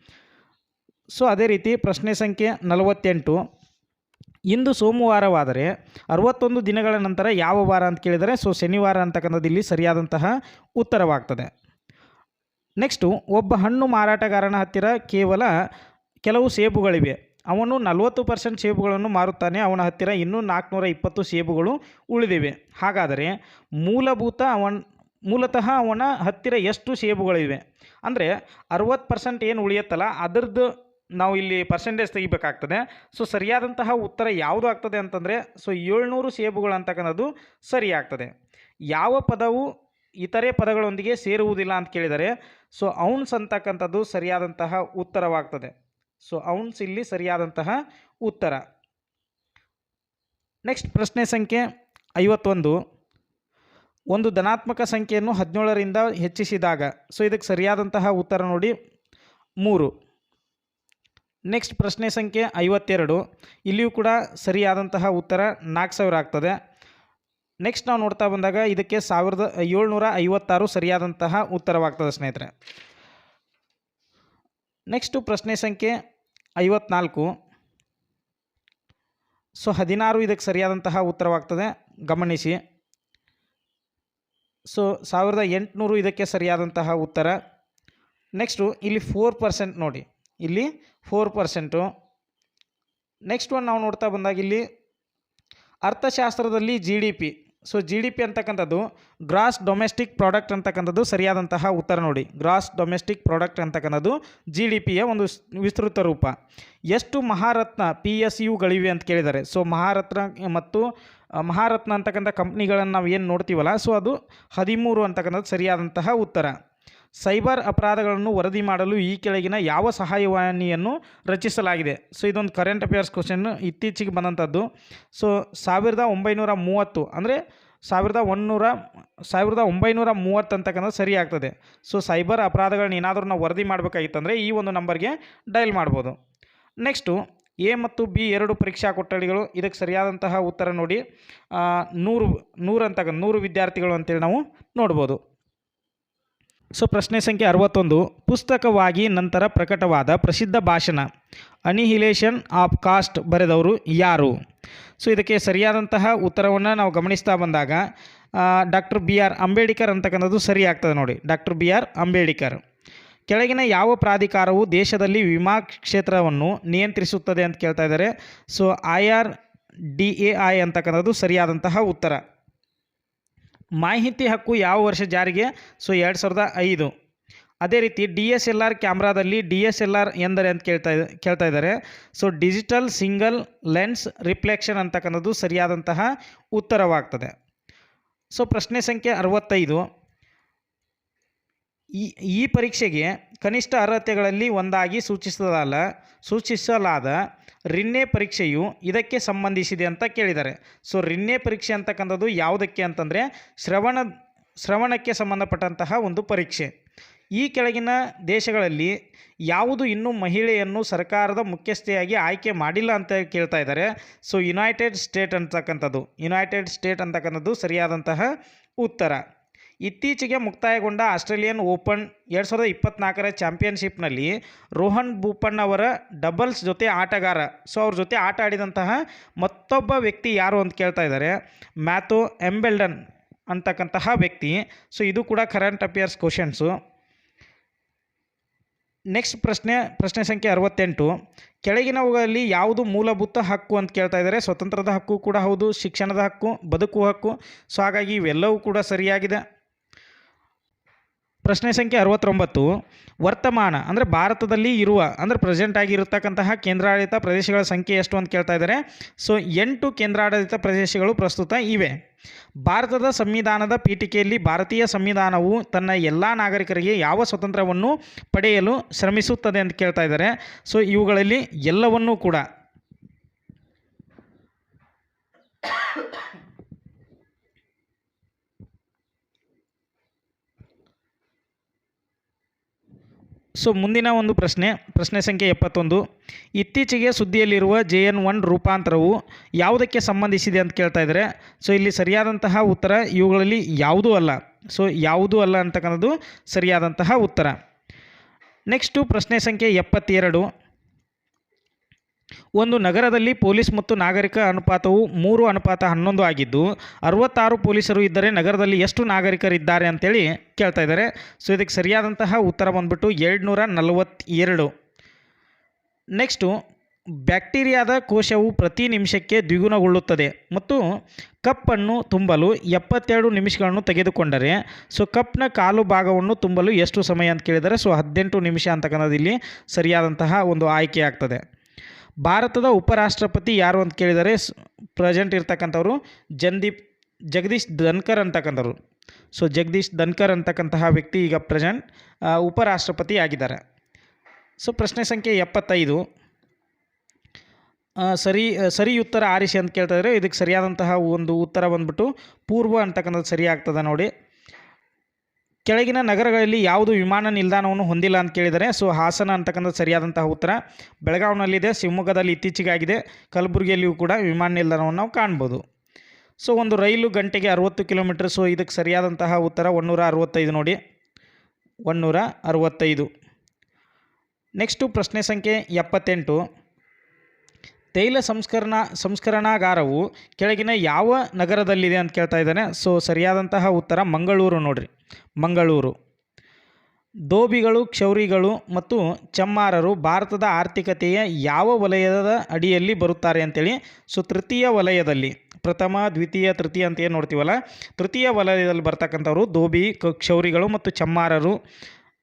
ಸೊ ಅದೇ ರೀತಿ ಪ್ರಶ್ನೆ ಸಂಖ್ಯೆ ನಲವತ್ತೆಂಟು. ಇಂದು ಸೋಮವಾರವಾದರೆ ಅರವತ್ತೊಂದು ದಿನಗಳ ನಂತರ ಯಾವ ವಾರ ಅಂತ ಕೇಳಿದರೆ ಸೊ ಶನಿವಾರ ಅಂತಕ್ಕಂಥದ್ದು ಇಲ್ಲಿ ಸರಿಯಾದಂತಹ ಉತ್ತರವಾಗ್ತದೆ. ನೆಕ್ಸ್ಟು ಒಬ್ಬ ಹಣ್ಣು ಮಾರಾಟಗಾರನ ಹತ್ತಿರ ಕೇವಲ ಕೆಲವು ಸೇಬುಗಳಿವೆ. ಅವನು ನಲವತ್ತು ಪರ್ಸೆಂಟ್ ಸೇಬುಗಳನ್ನು ಮಾರುತ್ತಾನೆ, ಅವನ ಹತ್ತಿರ ಇನ್ನೂ ನಾಲ್ಕುನೂರ ಇಪ್ಪತ್ತು ಸೇಬುಗಳು ಉಳಿದಿವೆ. ಹಾಗಾದರೆ ಮೂಲಭೂತ ಅವನ್, ಮೂಲತಃ ಅವನ ಹತ್ತಿರ ಎಷ್ಟು ಸೇಬುಗಳಿವೆ? ಅಂದರೆ ಅರುವತ್ತು ಪರ್ಸೆಂಟ್ ಏನು ಉಳಿಯುತ್ತಲ್ಲ, ಅದರದ್ದು ನಾವು ಇಲ್ಲಿ ಪರ್ಸೆಂಟೇಜ್ ತೆಗಿಬೇಕಾಗ್ತದೆ. ಸೊ ಸರಿಯಾದಂತಹ ಉತ್ತರ ಯಾವುದು ಆಗ್ತದೆ ಅಂತಂದರೆ ಸೊ ಏಳ್ನೂರು ಸೇಬುಗಳು ಅಂತಕ್ಕಂಥದ್ದು ಸರಿ ಯಾವ ಪದವು ಇತರೆ ಪದಗಳೊಂದಿಗೆ ಸೇರುವುದಿಲ್ಲ ಅಂತ ಕೇಳಿದರೆ ಸೊ ಔನ್ಸ್ ಅಂತಕ್ಕಂಥದ್ದು ಸರಿಯಾದಂತಹ ಉತ್ತರವಾಗ್ತದೆ. ಸೊ ಔನ್ಸ್ ಇಲ್ಲಿ ಸರಿಯಾದಂತಹ ಉತ್ತರ. ನೆಕ್ಸ್ಟ್ ಪ್ರಶ್ನೆ ಸಂಖ್ಯೆ ಐವತ್ತೊಂದು. ಒಂದು ಧನಾತ್ಮಕ ಸಂಖ್ಯೆಯನ್ನು ಹದಿನೇಳರಿಂದ ಹೆಚ್ಚಿಸಿದಾಗ ಸೊ ಇದಕ್ಕೆ ಸರಿಯಾದಂತಹ ಉತ್ತರ ನೋಡಿ. ಮೂರು. ನೆಕ್ಸ್ಟ್ ಪ್ರಶ್ನೆ ಸಂಖ್ಯೆ ಐವತ್ತೆರಡು. ಇಲ್ಲಿಯೂ ಕೂಡ ಸರಿಯಾದಂತಹ ಉತ್ತರ ನಾಲ್ಕು ಸಾವಿರ ಆಗ್ತದೆ. ನೆಕ್ಸ್ಟ್ ನಾವು ನೋಡ್ತಾ ಬಂದಾಗ ಇದಕ್ಕೆ ಸಾವಿರದ ಏಳ್ನೂರ ಐವತ್ತಾರು ಸರಿಯಾದಂತಹ ಉತ್ತರವಾಗ್ತದೆ ಸ್ನೇಹಿತರೆ. ನೆಕ್ಸ್ಟು ಪ್ರಶ್ನೆ ಸಂಖ್ಯೆ ಐವತ್ನಾಲ್ಕು. ಸೊ, ಹದಿನಾರು ಇದಕ್ಕೆ ಸರಿಯಾದಂತಹ ಉತ್ತರವಾಗ್ತದೆ. ಗಮನಿಸಿ. ಸೊ, ಸಾವಿರದ ಎಂಟುನೂರು ಇದಕ್ಕೆ ಸರಿಯಾದಂತಹ ಉತ್ತರ. ನೆಕ್ಸ್ಟು, ಇಲ್ಲಿ ಫೋರ್ ಪರ್ಸೆಂಟ್ ನೋಡಿ. ಇಲ್ಲಿ ಫೋರ್ ಪರ್ಸೆಂಟು. ನೆಕ್ಸ್ಟ್ ಒನ್ ನಾವು ನೋಡ್ತಾ ಬಂದಾಗ ಇಲ್ಲಿ ಅರ್ಥಶಾಸ್ತ್ರದಲ್ಲಿ G D P so G D P ಅಂತಕ್ಕಂಥದ್ದು ಗ್ರಾಸ್ ಡೊಮೆಸ್ಟಿಕ್ ಪ್ರಾಡಕ್ಟ್ ಅಂತಕ್ಕಂಥದ್ದು ಸರಿಯಾದಂತಹ ಉತ್ತರ ನೋಡಿ. ಗ್ರಾಸ್ ಡೊಮೆಸ್ಟಿಕ್ ಪ್ರಾಡಕ್ಟ್ ಅಂತಕ್ಕಂಥದ್ದು ಜಿ ಡಿ ಪಿಯ ಒಂದು ವಿಸ್ತೃತ ರೂಪ. ಎಷ್ಟು ಮಹಾರತ್ನ ಪಿ ಎಸ್ ಯುಗಳಿವೆ ಅಂತ ಕೇಳಿದ್ದಾರೆ ಸೊ ಮಹಾರತ್ನ ಮತ್ತು ಮಹಾರತ್ನ ಅಂತಕ್ಕಂಥ ಕಂಪ್ನಿಗಳನ್ನು ನಾವು ಏನು ನೋಡ್ತೀವಲ್ಲ ಸೊ ಅದು ಹದಿಮೂರು ಅಂತಕ್ಕಂಥದ್ದು ಸರಿಯಾದಂತಹ ಉತ್ತರ. ಸೈಬರ್ ಅಪರಾಧಗಳನ್ನು ವರದಿ ಮಾಡಲು ಈ ಕೆಳಗಿನ ಯಾವ ಸಹಾಯವಾಣಿಯನ್ನು ರಚಿಸಲಾಗಿದೆ? ಸೊ ಇದೊಂದು ಕರೆಂಟ್ ಅಫೇರ್ಸ್ ಕ್ವಶನ್ ಇತ್ತೀಚೆಗೆ ಬಂದಂಥದ್ದು ಸೊ ಸಾವಿರದ ಒಂಬೈನೂರ ಮೂವತ್ತು ಅಂದರೆ ಸಾವಿರದ ಒಂದುನೂರ ಸಾವಿರದ ಒಂಬೈನೂರ ಮೂವತ್ತು ಅಂತಕ್ಕಂಥದ್ದು ಸರಿ ಆಗ್ತದೆ. ಸೊ ಸೈಬರ್ ಅಪರಾಧಗಳನ್ನ ಏನಾದರೂ ನಾವು ವರದಿ ಮಾಡಬೇಕಾಗಿತ್ತಂದರೆ ಈ ಒಂದು ನಂಬರ್ಗೆ ಡಯಲ್ ಮಾಡ್ಬೋದು. ನೆಕ್ಸ್ಟು ಎ ಮತ್ತು ಬಿ ಎರಡು ಪರೀಕ್ಷಾ ಕೊಠಡಿಗಳು, ಇದಕ್ಕೆ ಸರಿಯಾದಂತಹ ಉತ್ತರ ನೋಡಿ. ನೂರು ನೂರು ಅಂತಕ್ಕಂಥ, ನೂರು ವಿದ್ಯಾರ್ಥಿಗಳು ಅಂತೇಳಿ ನಾವು ನೋಡ್ಬೋದು. ಸೊ ಪ್ರಶ್ನೆ ಸಂಖ್ಯೆ ಅರವತ್ತೊಂದು, ಪುಸ್ತಕವಾಗಿ ನಂತರ ಪ್ರಕಟವಾದ ಪ್ರಸಿದ್ಧ ಭಾಷಣ, ಅನಿಹಿಲೇಷನ್ ಆಫ್ ಕಾಸ್ಟ್ ಬರೆದವರು ಯಾರು? ಸೊ ಇದಕ್ಕೆ ಸರಿಯಾದಂತಹ ಉತ್ತರವನ್ನು ನಾವು ಗಮನಿಸ್ತಾ ಬಂದಾಗ ಡಾಕ್ಟರ್ ಬಿ ಆರ್ ಅಂಬೇಡ್ಕರ್ ಅಂತಕ್ಕಂಥದ್ದು ಸರಿ ಆಗ್ತದೆ ನೋಡಿ. Doctor B R Ambedkar. ಕೆಳಗಿನ ಯಾವ ಪ್ರಾಧಿಕಾರವು ದೇಶದಲ್ಲಿ ವಿಮಾ ಕ್ಷೇತ್ರವನ್ನು ನಿಯಂತ್ರಿಸುತ್ತದೆ ಅಂತ ಕೇಳ್ತಾ ಇದ್ದಾರೆ. So I R D A I ಅಂತಕ್ಕಂಥದ್ದು ಸರಿಯಾದಂತಹ ಉತ್ತರ. ಮಾಹಿತಿ ಹಕ್ಕು ಯಾವ ವರ್ಷ ಜಾರಿಗೆ? ಸೊ, ಎರಡು ಸಾವಿರದ ಐದು. ಅದೇ ರೀತಿ ಡಿ ಎಸ್ ಎಲ್ ಆರ್ ಕ್ಯಾಮ್ರಾದಲ್ಲಿ ಡಿ ಎಸ್ ಎಲ್ ಆರ್ ಎಂದರೆ ಅಂತ ಕೇಳ್ತಾ ಕೇಳ್ತಾ ಇದ್ದಾರೆ. So, digital single lens reflection ಅಂತಕ್ಕಂಥದ್ದು ಸರಿಯಾದಂತಹ ಉತ್ತರವಾಗ್ತದೆ. ಸೊ, ಪ್ರಶ್ನೆ ಸಂಖ್ಯೆ ಅರವತ್ತೈದು. ಈ ಈ ಪರೀಕ್ಷೆಗೆ ಕನಿಷ್ಠ ಅರ್ಹತೆಗಳಲ್ಲಿ ಒಂದಾಗಿ ಸೂಚಿಸಲಾದ ಸೂಚಿಸಲಾದ ರಿನ್ನೆ ಪರೀಕ್ಷೆಯು ಇದಕ್ಕೆ ಸಂಬಂಧಿಸಿದೆ ಅಂತ ಕೇಳಿದ್ದಾರೆ. ಸೊ, ರಿನ್ನೆ ಪರೀಕ್ಷೆ ಅಂತಕ್ಕಂಥದ್ದು ಯಾವುದಕ್ಕೆ ಅಂತಂದರೆ ಶ್ರವಣ, ಶ್ರವಣಕ್ಕೆ ಸಂಬಂಧಪಟ್ಟಂತಹ ಒಂದು ಪರೀಕ್ಷೆ. ಈ ಕೆಳಗಿನ ದೇಶಗಳಲ್ಲಿ ಯಾವುದು ಇನ್ನೂ ಮಹಿಳೆಯನ್ನು ಸರ್ಕಾರದ ಮುಖ್ಯಸ್ಥೆಯಾಗಿ ಆಯ್ಕೆ ಮಾಡಿಲ್ಲ ಅಂತ ಕೇಳ್ತಾ ಇದ್ದಾರೆ. ಸೊ ಯುನೈಟೆಡ್ ಸ್ಟೇಟ್ ಅಂತಕ್ಕಂಥದ್ದು ಯುನೈಟೆಡ್ ಸ್ಟೇಟ್ ಅಂತಕ್ಕಂಥದ್ದು ಸರಿಯಾದಂತಹ ಉತ್ತರ. ಇತ್ತೀಚೆಗೆ ಮುಕ್ತಾಯಗೊಂಡ ಆಸ್ಟ್ರೇಲಿಯನ್ ಓಪನ್ ಎರಡು ಸಾವಿರದ ಇಪ್ಪತ್ತ್ನಾಲ್ಕರ ಚಾಂಪಿಯನ್ಶಿಪ್ನಲ್ಲಿ ರೋಹನ್ ಬೂಪಣ್ಣ ಅವರ ಡಬಲ್ಸ್ ಜೊತೆ ಆಟಗಾರ. ಸೊ, ಅವ್ರ ಜೊತೆ ಆಟ ಆಡಿದಂತಹ ಮತ್ತೊಬ್ಬ ವ್ಯಕ್ತಿ ಯಾರು ಅಂತ ಕೇಳ್ತಾ ಇದ್ದಾರೆ. ಮ್ಯಾಥೋ ಎಂಬೆಲ್ಡನ್ ಅಂತಕ್ಕಂತಹ ವ್ಯಕ್ತಿ. ಸೊ, ಇದು ಕೂಡ ಕರೆಂಟ್ ಅಫೇರ್ಸ್ ಕ್ವಶನ್ಸು. ನೆಕ್ಸ್ಟ್ ಪ್ರಶ್ನೆ ಪ್ರಶ್ನೆ ಸಂಖ್ಯೆ ಅರವತ್ತೆಂಟು. ಕೆಳಗಿನವುಗಳಲ್ಲಿ ಯಾವುದು ಮೂಲಭೂತ ಹಕ್ಕು ಅಂತ ಕೇಳ್ತಾ ಇದ್ದಾರೆ. ಸ್ವತಂತ್ರದ ಹಕ್ಕು ಕೂಡ ಹೌದು, ಶಿಕ್ಷಣದ ಹಕ್ಕು, ಬದುಕುವ ಹಕ್ಕು. ಸೊ, ಹಾಗಾಗಿ ಇವೆಲ್ಲವೂ ಕೂಡ ಸರಿಯಾಗಿದೆ. ಪ್ರಶ್ನೆ ಸಂಖ್ಯೆ ಅರವತ್ತೊಂಬತ್ತು, ವರ್ತಮಾನ, ಅಂದರೆ ಭಾರತದಲ್ಲಿ ಇರುವ, ಅಂದರೆ ಪ್ರೆಸೆಂಟ್ ಆಗಿರತಕ್ಕಂತಹ ಕೇಂದ್ರಾಡಳಿತ ಪ್ರದೇಶಗಳ ಸಂಖ್ಯೆ ಎಷ್ಟು ಅಂತ ಕೇಳ್ತಾ ಇದ್ದಾರೆ. ಸೊ ಎಂಟು ಕೇಂದ್ರಾಡಳಿತ ಪ್ರದೇಶಗಳು ಪ್ರಸ್ತುತ ಇವೆ. ಭಾರತದ ಸಂವಿಧಾನದ ಪೀಠಿಕೆಯಲ್ಲಿ ಭಾರತೀಯ ಸಂವಿಧಾನವು ತನ್ನ ಎಲ್ಲ ನಾಗರಿಕರಿಗೆ ಯಾವ ಸ್ವತಂತ್ರವನ್ನು ಪಡೆಯಲು ಶ್ರಮಿಸುತ್ತದೆ ಅಂತ ಕೇಳ್ತಾ ಇದ್ದಾರೆ. ಸೊ ಇವುಗಳಲ್ಲಿ ಎಲ್ಲವನ್ನೂ ಕೂಡ ಸೊ ಮುಂದಿನ ಒಂದು ಪ್ರಶ್ನೆ ಪ್ರಶ್ನೆ ಸಂಖ್ಯೆ ಎಪ್ಪತ್ತೊಂದು. ಇತ್ತೀಚೆಗೆ ಸುದ್ದಿಯಲ್ಲಿರುವ ಜೆ ಎನ್ ಒನ್ ರೂಪಾಂತರವು ಯಾವುದಕ್ಕೆ ಸಂಬಂಧಿಸಿದೆ ಅಂತ ಕೇಳ್ತಾ ಇದ್ದಾರೆ. ಸೊ ಇಲ್ಲಿ ಸರಿಯಾದಂತಹ ಉತ್ತರ ಇವುಗಳಲ್ಲಿ ಯಾವುದೂ ಅಲ್ಲ. ಸೊ ಯಾವುದೂ ಅಲ್ಲ ಅಂತಕ್ಕಂಥದ್ದು ಸರಿಯಾದಂತಹ ಉತ್ತರ. ನೆಕ್ಸ್ಟು ಪ್ರಶ್ನೆ ಸಂಖ್ಯೆ ಎಪ್ಪತ್ತೆರಡು. ಒಂದು ನಗರದಲ್ಲಿ ಪೊಲೀಸ್ ಮತ್ತು ನಾಗರಿಕ ಅನುಪಾತವು ಮೂರು ಅನುಪಾತ ಹನ್ನೊಂದು ಆಗಿದ್ದು, ಅರವತ್ತಾರು ಪೊಲೀಸರು ಇದ್ದರೆ ನಗರದಲ್ಲಿ ಎಷ್ಟು ನಾಗರಿಕರಿದ್ದಾರೆ ಅಂತೇಳಿ ಕೇಳ್ತಾ ಇದ್ದಾರೆ. ಸೊ, ಇದಕ್ಕೆ ಸರಿಯಾದಂತಹ ಉತ್ತರ ಬಂದ್ಬಿಟ್ಟು ಎರಡುನೂರ ನಲವತ್ತೆರಡು. ನೆಕ್ಸ್ಟು, ಬ್ಯಾಕ್ಟೀರಿಯಾದ ಕೋಶವು ಪ್ರತಿ ನಿಮಿಷಕ್ಕೆ ದ್ವಿಗುಣಗೊಳ್ಳುತ್ತದೆ ಮತ್ತು ಕಪ್ಪನ್ನು ತುಂಬಲು ಎಪ್ಪತ್ತೆರಡು ನಿಮಿಷಗಳನ್ನು ತೆಗೆದುಕೊಂಡರೆ, ಸೊ, ಕಪ್ನ ಕಾಲು ಭಾಗವನ್ನು ತುಂಬಲು ಎಷ್ಟು ಸಮಯ ಅಂತ ಕೇಳಿದರೆ, ಸೊ, ಹದಿನೆಂಟು ನಿಮಿಷ ಅಂತಕ್ಕಂಥದ್ದು ಇಲ್ಲಿ ಸರಿಯಾದಂತಹ ಒಂದು ಆಯ್ಕೆ ಆಗ್ತದೆ. ಭಾರತದ ಉಪರಾಷ್ಟ್ರಪತಿ ಯಾರು ಅಂತ ಕೇಳಿದರೆ ಪ್ರೆಸೆಂಟ್ ಇರ್ತಕ್ಕಂಥವ್ರು ಜನ್ದೀಪ್, ಜಗದೀಶ್ ಧನ್ಕರ್ ಅಂತಕ್ಕಂಥವ್ರು. ಸೊ, ಜಗದೀಶ್ ಧನ್ಕರ್ ಅಂತಕ್ಕಂತಹ ವ್ಯಕ್ತಿ ಈಗ ಪ್ರೆಸೆಂಟ್ ಉಪರಾಷ್ಟ್ರಪತಿ ಆಗಿದ್ದಾರೆ. ಸೊ, ಪ್ರಶ್ನೆ ಸಂಖ್ಯೆ ಎಪ್ಪತ್ತೈದು. ಸರಿ ಸರಿ ಉತ್ತರ ಆರಿಸಿ ಅಂತ ಕೇಳ್ತಾ ಇದ್ದಾರೆ ಇದಕ್ಕೆ ಸರಿಯಾದಂತಹ ಒಂದು ಉತ್ತರ ಬಂದ್ಬಿಟ್ಟು ಪೂರ್ವ ಅಂತಕ್ಕಂಥದ್ದು ಸರಿ ಆಗ್ತದೆ ನೋಡಿ. ಕೆಳಗಿನ ನಗರಗಳಲ್ಲಿ ಯಾವುದು ವಿಮಾನ ನಿಲ್ದಾಣವನ್ನು ಹೊಂದಿಲ್ಲ ಅಂತ ಕೇಳಿದರೆ, ಸೊ ಹಾಸನ ಅಂತಕ್ಕಂಥ ಸರಿಯಾದಂತಹ ಉತ್ತರ ಬೆಳಗಾವಿನಲ್ಲಿದೆ. ಶಿವಮೊಗ್ಗದಲ್ಲಿ ಇತ್ತೀಚೆಗಾಗಿದೆ. ಕಲಬುರಗಿಯಲ್ಲಿಯೂ ಕೂಡ ವಿಮಾನ ನಿಲ್ದಾಣವನ್ನು ನಾವು ಕಾಣ್ಬೋದು. ಸೊ ಒಂದು ರೈಲು ಗಂಟೆಗೆ ಅರುವತ್ತು ಕಿಲೋಮೀಟ್ರ್, ಸೊ ಇದಕ್ಕೆ ಸರಿಯಾದಂತಹ ಉತ್ತರ ಒನ್ನೂರ ಅರವತ್ತೈದು ನೋಡಿ. ಒನ್ನೂರ ಅರುವತ್ತೈದು. ನೆಕ್ಸ್ಟು ಪ್ರಶ್ನೆ ಸಂಖ್ಯೆ ಎಪ್ಪತ್ತೆಂಟು. ತೈಲ ಸಂಸ್ಕರಣಾ, ಸಂಸ್ಕರಣಾಗಾರವು ಕೆಳಗಿನ ಯಾವ ನಗರದಲ್ಲಿದೆ ಅಂತ ಕೇಳ್ತಾ ಇದ್ದಾನೆ. ಸೊ ಸರಿಯಾದಂತಹ ಉತ್ತರ ಮಂಗಳೂರು ನೋಡ್ರಿ. ಮಂಗಳೂರು. ದೋಬಿಗಳು, ಕ್ಷೌರಿಗಳು ಮತ್ತು ಚಮ್ಮಾರರು ಭಾರತದ ಆರ್ಥಿಕತೆಯ ಯಾವ ವಲಯದ ಅಡಿಯಲ್ಲಿ ಬರುತ್ತಾರೆ ಅಂತೇಳಿ ಸೊ ತೃತೀಯ ವಲಯದಲ್ಲಿ, ಪ್ರಥಮ, ದ್ವಿತೀಯ, ತೃತೀಯ ಅಂತ ಏನು ನೋಡ್ತೀವಲ್ಲ, ತೃತೀಯ ವಲಯದಲ್ಲಿ ಬರ್ತಕ್ಕಂಥವ್ರು ದೋಬಿ ಕ್ಷೌರಿಗಳು ಮತ್ತು ಚಮ್ಮಾರರು.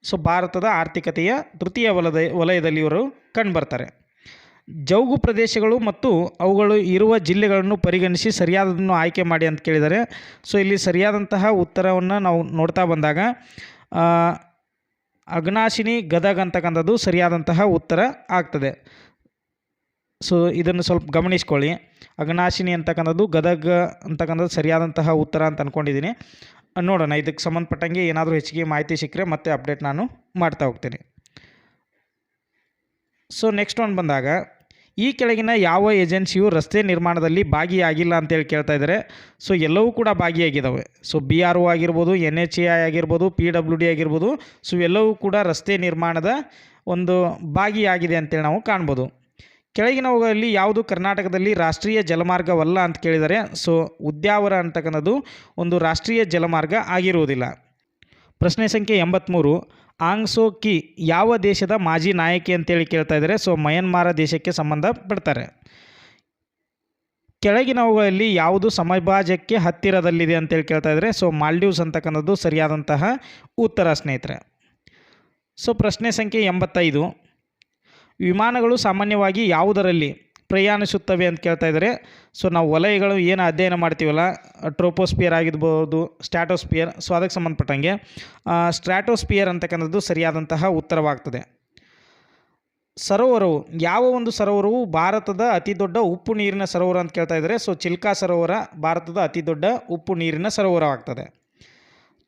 ಸೊ ಭಾರತದ ಆರ್ಥಿಕತೆಯ ತೃತೀಯ ವಲದ, ವಲಯದಲ್ಲಿ ಇವರು ಕಂಡುಬರ್ತಾರೆ ಜೌಗು ಪ್ರದೇಶಗಳು ಮತ್ತು ಅವುಗಳು ಇರುವ ಜಿಲ್ಲೆಗಳನ್ನು ಪರಿಗಣಿಸಿ ಸರಿಯಾದದನ್ನು ಆಯ್ಕೆ ಮಾಡಿ ಅಂತ ಕೇಳಿದ್ದಾರೆ. ಸೊ, ಇಲ್ಲಿ ಸರಿಯಾದಂತಹ ಉತ್ತರವನ್ನು ನಾವು ನೋಡ್ತಾ ಬಂದಾಗ ಅಗ್ನಾಶಿನಿ ಗದಗ್ ಅಂತಕ್ಕಂಥದ್ದು ಸರಿಯಾದಂತಹ ಉತ್ತರ ಆಗ್ತದೆ. ಸೊ, ಇದನ್ನು ಸ್ವಲ್ಪ ಗಮನಿಸ್ಕೊಳ್ಳಿ. ಅಗ್ನಾಶಿನಿ ಅಂತಕ್ಕಂಥದ್ದು ಗದಗ ಅಂತಕ್ಕಂಥದ್ದು ಸರಿಯಾದಂತಹ ಉತ್ತರ ಅಂತ ಅಂದ್ಕೊಂಡಿದ್ದೀನಿ ನೋಡೋಣ, ಇದಕ್ಕೆ ಸಂಬಂಧಪಟ್ಟಂಗೆ ಏನಾದರೂ ಹೆಚ್ಚಿಗೆ ಮಾಹಿತಿ ಸಿಕ್ಕರೆ ಮತ್ತೆ ಅಪ್ಡೇಟ್ ನಾನು ಮಾಡ್ತಾ ಹೋಗ್ತೀನಿ. ಸೊ ನೆಕ್ಸ್ಟ್ ಒಂದು ಬಂದಾಗ, ಈ ಕೆಳಗಿನ ಯಾವ ಏಜೆನ್ಸಿಯು ರಸ್ತೆ ನಿರ್ಮಾಣದಲ್ಲಿ ಭಾಗಿಯಾಗಿಲ್ಲ ಅಂತೇಳಿ ಕೇಳ್ತಾ ಇದ್ದಾರೆ. ಸೊ ಎಲ್ಲವೂ ಕೂಡ ಭಾಗಿಯಾಗಿದ್ದಾವೆ. ಸೊ ಬಿ ಆರ್ ಒ ಆಗಿರ್ಬೋದು ಎನ್ ಎಚ್ ಎ ಐ ಆಗಿರ್ಬೋದು ಪಿ ಡಬ್ಲ್ಯೂ ಡಿ ಆಗಿರ್ಬೋದು ಸೊ ಎಲ್ಲವೂ ಕೂಡ ರಸ್ತೆ ನಿರ್ಮಾಣದ ಒಂದು ಭಾಗಿಯಾಗಿದೆ ಅಂತೇಳಿ ನಾವು ಕಾಣ್ಬೋದು. ಕೆಳಗಿನವುಗಳಲ್ಲಿ ಯಾವುದು ಕರ್ನಾಟಕದಲ್ಲಿ ರಾಷ್ಟ್ರೀಯ ಜಲಮಾರ್ಗವಲ್ಲ ಅಂತ ಕೇಳಿದರೆ ಸೊ ಉದ್ಯಾವರ ಅಂತಕ್ಕಂಥದ್ದು ಒಂದು ರಾಷ್ಟ್ರೀಯ ಜಲಮಾರ್ಗ ಆಗಿರುವುದಿಲ್ಲ. ಪ್ರಶ್ನೆ ಸಂಖ್ಯೆ ಎಂಬತ್ತ್ಮೂರು ಆಂಗ್ ಸೋ ಕಿ ಯಾವ ದೇಶದ ಮಾಜಿ ನಾಯಕಿ ಅಂತೇಳಿ ಕೇಳ್ತಾ ಇದ್ದಾರೆ. ಸೊ, ಮಯನ್ಮಾರ ದೇಶಕ್ಕೆ ಸಂಬಂಧಪಡ್ತಾರೆ. ಕೆಳಗಿನವುಗಳಲ್ಲಿ ಯಾವುದು ಸಮಭಾಜಕ್ಕೆ ಹತ್ತಿರದಲ್ಲಿದೆ ಅಂತೇಳಿ ಕೇಳ್ತಾ ಇದ್ದಾರೆ. ಸೊ, ಮಾಲ್ಡೀವ್ಸ್ ಅಂತಕ್ಕಂಥದ್ದು ಸರಿಯಾದಂತಹ ಉತ್ತರ, ಸ್ನೇಹಿತರೆ. ಸೊ, ಪ್ರಶ್ನೆ ಸಂಖ್ಯೆ ಎಂಬತ್ತೈದು. ವಿಮಾನಗಳು ಸಾಮಾನ್ಯವಾಗಿ ಯಾವುದರಲ್ಲಿ ಪ್ರಯಾಣಿಸುತ್ತವೆ ಅಂತ ಕೇಳ್ತಾ ಇದ್ದಾರೆ. ಸೊ ನಾವು ವಲಯಗಳು ಏನು ಅಧ್ಯಯನ ಮಾಡ್ತೀವಲ್ಲ, ಟ್ರೋಪೋಸ್ಪಿಯರ್ ಆಗಿರ್ಬೋದು, ಸ್ಟ್ಯಾಟೋಸ್ಪಿಯರ್ ಸೊ ಅದಕ್ಕೆ ಸಂಬಂಧಪಟ್ಟಂಗೆ ಸ್ಟ್ರಾಟೋಸ್ಪಿಯರ್ ಅಂತಕ್ಕಂಥದ್ದು ಸರಿಯಾದಂತಹ ಉತ್ತರವಾಗ್ತದೆ. ಸರೋವರವು, ಯಾವ ಒಂದು ಸರೋವರವು ಭಾರತದ ಅತಿ ದೊಡ್ಡ ಉಪ್ಪು ನೀರಿನ ಸರೋವರ ಅಂತ ಕೇಳ್ತಾ ಇದ್ದಾರೆ. ಸೊ ಚಿಲ್ಕಾ ಸರೋವರ ಭಾರತದ ಅತಿ ದೊಡ್ಡ ಉಪ್ಪು ನೀರಿನ ಸರೋವರವಾಗ್ತದೆ.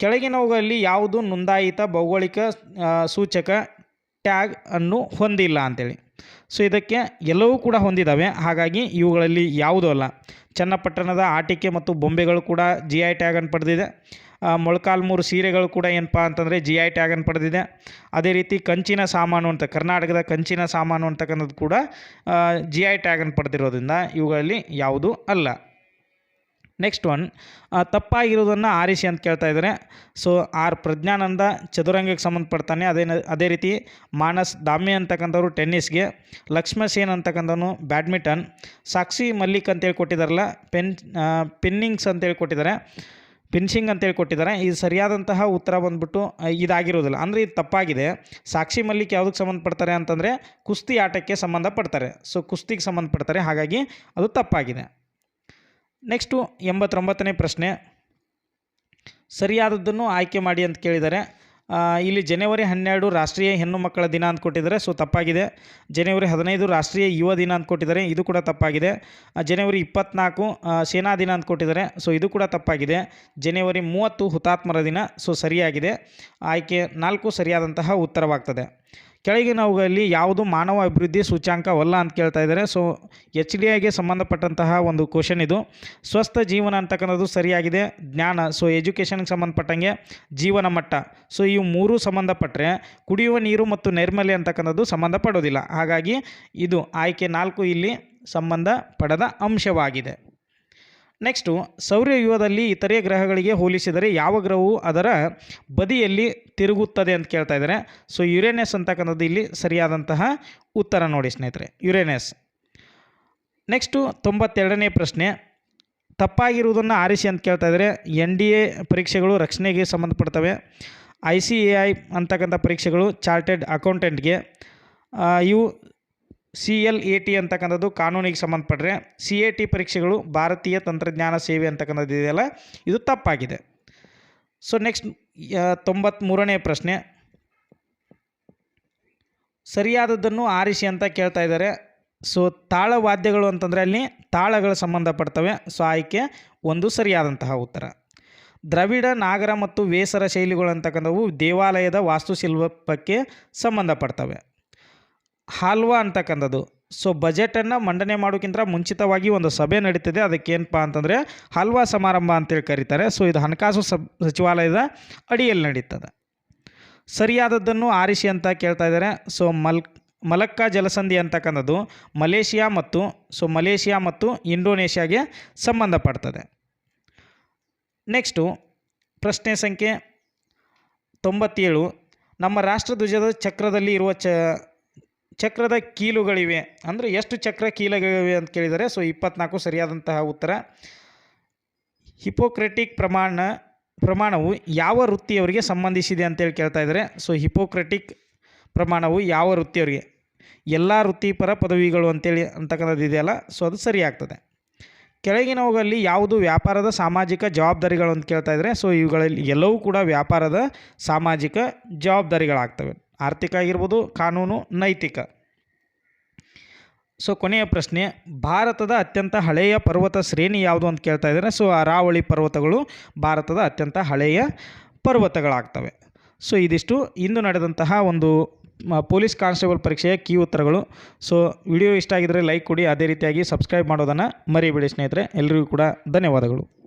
ಕೆಳಗಿನವುಗಳಲ್ಲಿ ಯಾವುದು ನೋಂದಾಯಿತ ಭೌಗೋಳಿಕ ಸೂಚಕ ಟ್ಯಾಗ್ ಅನ್ನು ಹೊಂದಿಲ್ಲ ಅಂತೇಳಿ. ಸೊ ಇದಕ್ಕೆ ಎಲ್ಲವೂ ಕೂಡ ಹೊಂದಿದ್ದಾವೆ ಹಾಗಾಗಿ ಇವುಗಳಲ್ಲಿ ಯಾವುದೂ ಅಲ್ಲ. ಚನ್ನಪಟ್ಟಣದ ಆಟಿಕೆ ಮತ್ತು ಬೊಂಬೆಗಳು ಕೂಡ ಜಿ ಐ ಟ್ಯಾಗನ್ನು ಪಡೆದಿದೆ. ಮೊಳಕಾಲ್ಮೂರು ಸೀರೆಗಳು ಕೂಡ ಏನಪ್ಪ ಅಂತಂದರೆ ಜಿ ಐ ಟ್ಯಾಗನ್ನು ಪಡೆದಿದೆ. ಅದೇ ರೀತಿ ಕಂಚಿನ ಸಾಮಾನು ಅಂತ, ಕರ್ನಾಟಕದ ಕಂಚಿನ ಸಾಮಾನು ಅಂತಕ್ಕಂಥದ್ದು ಕೂಡ ಜಿ ಐ ಟ್ಯಾಗನ್ನು ಪಡೆದಿರೋದ್ರಿಂದ ಇವುಗಳಲ್ಲಿ ಯಾವುದೂ ಅಲ್ಲ. ನೆಕ್ಸ್ಟ್ ಒನ್ ತಪ್ಪಾಗಿರೋದನ್ನು ಆರಿಸಿ ಅಂತ ಕೇಳ್ತಾ ಇದ್ದಾರೆ. ಸೊ ಆರ್ ಪ್ರಜ್ಞಾನಂದ ಚದುರಂಗಕ್ಕೆ ಸಂಬಂಧಪಡ್ತಾನೆ. ಅದೇ ಅದೇ ರೀತಿ ಮಾನಸ್ ದಾಮೆ ಅಂತಕ್ಕಂಥವ್ರು ಟೆನ್ನಿಸ್ಗೆ, ಲಕ್ಷ್ಮಸೇನ್ ಅಂತಕ್ಕಂಥವನು ಬ್ಯಾಡ್ಮಿಂಟನ್, ಸಾಕ್ಷಿ ಮಲ್ಲಿಕ್ ಅಂತೇಳಿ ಕೊಟ್ಟಿದ್ದಾರಲ್ಲ, ಪೆನ್ ಪಿನ್ನಿಂಗ್ಸ್ ಅಂತೇಳಿ ಕೊಟ್ಟಿದ್ದಾರೆ ಪಿನ್ಸಿಂಗ್ ಅಂತೇಳಿ ಕೊಟ್ಟಿದ್ದಾರೆ. ಇದು ಸರಿಯಾದಂತಹ ಉತ್ತರ ಬಂದ್ಬಿಟ್ಟು ಇದಾಗಿರೋದಿಲ್ಲ ಅಂದರೆ ಇದು ತಪ್ಪಾಗಿದೆ. ಸಾಕ್ಷಿ ಮಲ್ಲಿಕ್ ಯಾವುದಕ್ಕೆ ಸಂಬಂಧಪಡ್ತಾರೆ ಅಂತಂದರೆ ಕುಸ್ತಿ ಆಟಕ್ಕೆ ಸಂಬಂಧಪಡ್ತಾರೆ. ಸೊ ಕುಸ್ತಿಗೆ ಸಂಬಂಧಪಡ್ತಾರೆ. ಹಾಗಾಗಿ ಅದು ತಪ್ಪಾಗಿದೆ. ನೆಕ್ಸ್ಟು ಎಂಬತ್ತೊಂಬತ್ತನೇ ಪ್ರಶ್ನೆ. ಸರಿಯಾದದ್ದನ್ನು ಆಯ್ಕೆ ಮಾಡಿ ಅಂತ ಕೇಳಿದ್ದಾರೆ. ಇಲ್ಲಿ ಜನವರಿ ಹನ್ನೆರಡು ರಾಷ್ಟ್ರೀಯ ಹೆಣ್ಣು ಮಕ್ಕಳ ದಿನ ಅಂತ ಕೊಟ್ಟಿದ್ದಾರೆ. ಸೊ, ತಪ್ಪಾಗಿದೆ. ಜನವರಿ ಹದಿನೈದು ರಾಷ್ಟ್ರೀಯ ಯುವ ದಿನ ಅಂತ ಕೊಟ್ಟಿದ್ದಾರೆ. ಇದು ಕೂಡ ತಪ್ಪಾಗಿದೆ. ಜನವರಿ ಇಪ್ಪತ್ನಾಲ್ಕು ಸೇನಾ ದಿನ ಅಂತ ಕೊಟ್ಟಿದ್ದಾರೆ. ಸೊ, ಇದು ಕೂಡ ತಪ್ಪಾಗಿದೆ. ಜನವರಿ ಮೂವತ್ತು ಹುತಾತ್ಮರ ದಿನ. ಸೊ, ಸರಿಯಾಗಿದೆ. ಆಯ್ಕೆ ನಾಲ್ಕು ಸರಿಯಾದಂತಹ ಉತ್ತರವಾಗ್ತದೆ. ಕೆಳಗಿನವುಗಳಲ್ಲಿ ಯಾವುದು ಮಾನವ ಅಭಿವೃದ್ಧಿ ಸೂಚ್ಯಾಂಕವಲ್ಲ ಅಂತ ಕೇಳ್ತಾ ಇದ್ದಾರೆ. ಸೊ ಎಚ್ ಡಿ ಐಗೆ ಸಂಬಂಧಪಟ್ಟಂತಹ ಒಂದು ಕ್ವಶನ್ ಇದು. ಸ್ವಸ್ಥ ಜೀವನ ಅಂತಕ್ಕಂಥದ್ದು ಸರಿಯಾಗಿದೆ. ಜ್ಞಾನ. ಸೊ ಎಜುಕೇಷನ್ಗೆ ಸಂಬಂಧಪಟ್ಟಂಗೆ ಜೀವನ ಮಟ್ಟ. ಸೊ ಇವು ಮೂರೂ ಸಂಬಂಧಪಟ್ಟರೆ ಕುಡಿಯುವ ನೀರು ಮತ್ತು ನೈರ್ಮಲ್ಯ ಅಂತಕ್ಕಂಥದ್ದು ಸಂಬಂಧಪಡೋದಿಲ್ಲ. ಹಾಗಾಗಿ ಇದು ಆಯ್ಕೆ ನಾಲ್ಕು ಇಲ್ಲಿ ಸಂಬಂಧ ಪಡೆದ ಅಂಶವಾಗಿದೆ. ನೆಕ್ಸ್ಟು ಸೌರ್ಯವ್ಯೂಹದಲ್ಲಿ ಇತರೆ ಗ್ರಹಗಳಿಗೆ ಹೋಲಿಸಿದರೆ ಯಾವ ಗ್ರಹವು ಅದರ ಬದಿಯಲ್ಲಿ ತಿರುಗುತ್ತದೆ ಅಂತ ಕೇಳ್ತಾ ಇದ್ದಾರೆ. ಸೊ ಯುರೇನಸ್ ಅಂತಕ್ಕಂಥದ್ದು ಇಲ್ಲಿ ಸರಿಯಾದಂತಹ ಉತ್ತರ ನೋಡಿ ಸ್ನೇಹಿತರೆ. ಯುರೇನಸ್ ನೆಕ್ಸ್ಟು ತೊಂಬತ್ತೆರಡನೇ ಪ್ರಶ್ನೆ. ತಪ್ಪಾಗಿರುವುದನ್ನು ಆರಿಸಿ ಅಂತ ಕೇಳ್ತಾ ಇದ್ದಾರೆ. ಎನ್ ಡಿ ಎ ಪರೀಕ್ಷೆಗಳು ರಕ್ಷಣೆಗೆ ಸಂಬಂಧಪಡ್ತವೆ. ಐ ಸಿ ಎ ಐ ಅಂತಕ್ಕಂಥ ಪರೀಕ್ಷೆಗಳು ಚಾರ್ಟೆಡ್ ಅಕೌಂಟೆಂಟ್ಗೆ. ಇವು ಸಿ ಎಲ್ ಎ ಟಿ ಅಂತಕ್ಕಂಥದ್ದು ಕಾನೂನಿಗೆ ಸಂಬಂಧಪಟ್ಟರೆ ಸಿ ಎ ಟಿ ಪರೀಕ್ಷೆಗಳು ಭಾರತೀಯ ತಂತ್ರಜ್ಞಾನ ಸೇವೆ ಅಂತಕ್ಕಂಥದ್ದು ಇದೆಯಲ್ಲ, ಇದು ತಪ್ಪಾಗಿದೆ. ಸೊ ನೆಕ್ಸ್ಟ್ ತೊಂಬತ್ತ್ಮೂರನೇ ಪ್ರಶ್ನೆ. ಸರಿಯಾದದ್ದನ್ನು ಆರಿಸಿ ಅಂತ ಕೇಳ್ತಾ ಇದ್ದಾರೆ. ಸೊ ತಾಳವಾದ್ಯಗಳು ಅಂತಂದರೆ ಅಲ್ಲಿ ತಾಳಗಳು ಸಂಬಂಧಪಡ್ತವೆ. ಸೊ ಆಯ್ಕೆ ಒಂದು ಸರಿಯಾದಂತಹ ಉತ್ತರ. ದ್ರವಿಡ, ನಾಗರ ಮತ್ತು ವೇಸರ ಶೈಲಿಗಳು ಅಂತಕ್ಕಂಥವು ದೇವಾಲಯದ ವಾಸ್ತುಶಿಲ್ಪಕ್ಕೆ ಸಂಬಂಧಪಡ್ತವೆ. ಹಾಲ್ವಾ ಅಂತಕ್ಕಂಥದ್ದು. ಸೊ ಬಜೆಟನ್ನು ಮಂಡನೆ ಮಾಡೋಕ್ಕಿಂತ ಮುಂಚಿತವಾಗಿ ಒಂದು ಸಭೆ ನಡೀತದೆ. ಅದಕ್ಕೇನಪ್ಪ ಅಂತಂದರೆ, ಹಲ್ವಾ ಸಮಾರಂಭ ಅಂತೇಳಿ ಕರೀತಾರೆ. ಸೊ ಇದು ಹಣಕಾಸು ಸಚಿವಾಲಯದ ಅಡಿಯಲ್ಲಿ ನಡೀತದೆ. ಸರಿಯಾದದ್ದನ್ನು ಆರಿಸಿ ಅಂತ ಕೇಳ್ತಾ ಇದ್ದಾರೆ. ಸೊ ಮಲ್, ಮಲಕ್ಕಾ ಜಲಸಂಧಿ ಅಂತಕ್ಕಂಥದ್ದು ಮಲೇಷಿಯಾ ಮತ್ತು ಸೊ ಮಲೇಷಿಯಾ ಮತ್ತು ಇಂಡೋನೇಷ್ಯಾಗೆ ಸಂಬಂಧಪಡ್ತದೆ. ನೆಕ್ಸ್ಟು ಪ್ರಶ್ನೆ ಸಂಖ್ಯೆ ತೊಂಬತ್ತೇಳು. ನಮ್ಮ ರಾಷ್ಟ್ರಧ್ವಜದ ಚಕ್ರದಲ್ಲಿ ಇರುವ ಚ ಚಕ್ರದ ಕೀಲುಗಳಿವೆ. ಅಂದರೆ ಎಷ್ಟು ಚಕ್ರ ಕೀಲುಗಳಿವೆ ಅಂತ ಕೇಳಿದರೆ, ಸೊ ಇಪ್ಪತ್ನಾಲ್ಕು ಸರಿಯಾದಂತಹ ಉತ್ತರ. ಹಿಪೋಕ್ರೆಟಿಕ್ ಪ್ರಮಾಣ, ಪ್ರಮಾಣವು ಯಾವ ವೃತ್ತಿಯವರಿಗೆ ಸಂಬಂಧಿಸಿದೆ ಅಂತೇಳಿ ಕೇಳ್ತಾ ಇದ್ದಾರೆ. ಸೊ ಹಿಪೋಕ್ರೆಟಿಕ್ ಪ್ರಮಾಣವು ಯಾವ ವೃತ್ತಿಯವರಿಗೆ? ಎಲ್ಲ ವೃತ್ತಿಪರ ಪದವಿಗಳು ಅಂತೇಳಿ ಅಂತಕ್ಕಂಥದ್ದು ಇದೆಯಲ್ಲ, ಸೊ ಅದು ಸರಿಯಾಗ್ತದೆ ಕೆಳಗಿನವುಗಳಲ್ಲಿ ಯಾವುದು ವ್ಯಾಪಾರದ ಸಾಮಾಜಿಕ ಜವಾಬ್ದಾರಿಗಳು ಅಂತ ಕೇಳ್ತಾ ಇದ್ದಾರೆ. ಸೊ ಇವುಗಳಲ್ಲಿ ಎಲ್ಲವೂ ಕೂಡ ವ್ಯಾಪಾರದ ಸಾಮಾಜಿಕ ಜವಾಬ್ದಾರಿಗಳಾಗ್ತವೆ. ಆರ್ಥಿಕ ಆಗಿರ್ಬೋದು, ಕಾನೂನು, ನೈತಿಕ. ಸೊ ಕೊನೆಯ ಪ್ರಶ್ನೆ, ಭಾರತದ ಅತ್ಯಂತ ಹಳೆಯ ಪರ್ವತ ಶ್ರೇಣಿ ಯಾವುದು ಅಂತ ಕೇಳ್ತಾ ಇದ್ದಾರೆ. ಸೊ ಅರಾವಳಿ ಪರ್ವತಗಳು ಭಾರತದ ಅತ್ಯಂತ ಹಳೆಯ ಪರ್ವತಗಳಾಗ್ತವೆ. ಸೊ ಇದಿಷ್ಟು. ಇಂದು ನಡೆದಂತಹ ಒಂದು ಪೊಲೀಸ್ ಕಾನ್ಸ್ಟೇಬಲ್ ಪರೀಕ್ಷೆಯ ಕೀ ಉತ್ತರಗಳು. ಸೊ ವಿಡಿಯೋ ಇಷ್ಟ ಆಗಿದ್ದರೆ ಲೈಕ್ ಕೊಡಿ. ಅದೇ ರೀತಿಯಾಗಿ ಸಬ್ಸ್ಕ್ರೈಬ್ ಮಾಡೋದನ್ನು ಮರಿಬೇಡಿ ಸ್ನೇಹಿತರೆ. ಎಲ್ಲರಿಗೂ ಕೂಡ ಧನ್ಯವಾದಗಳು.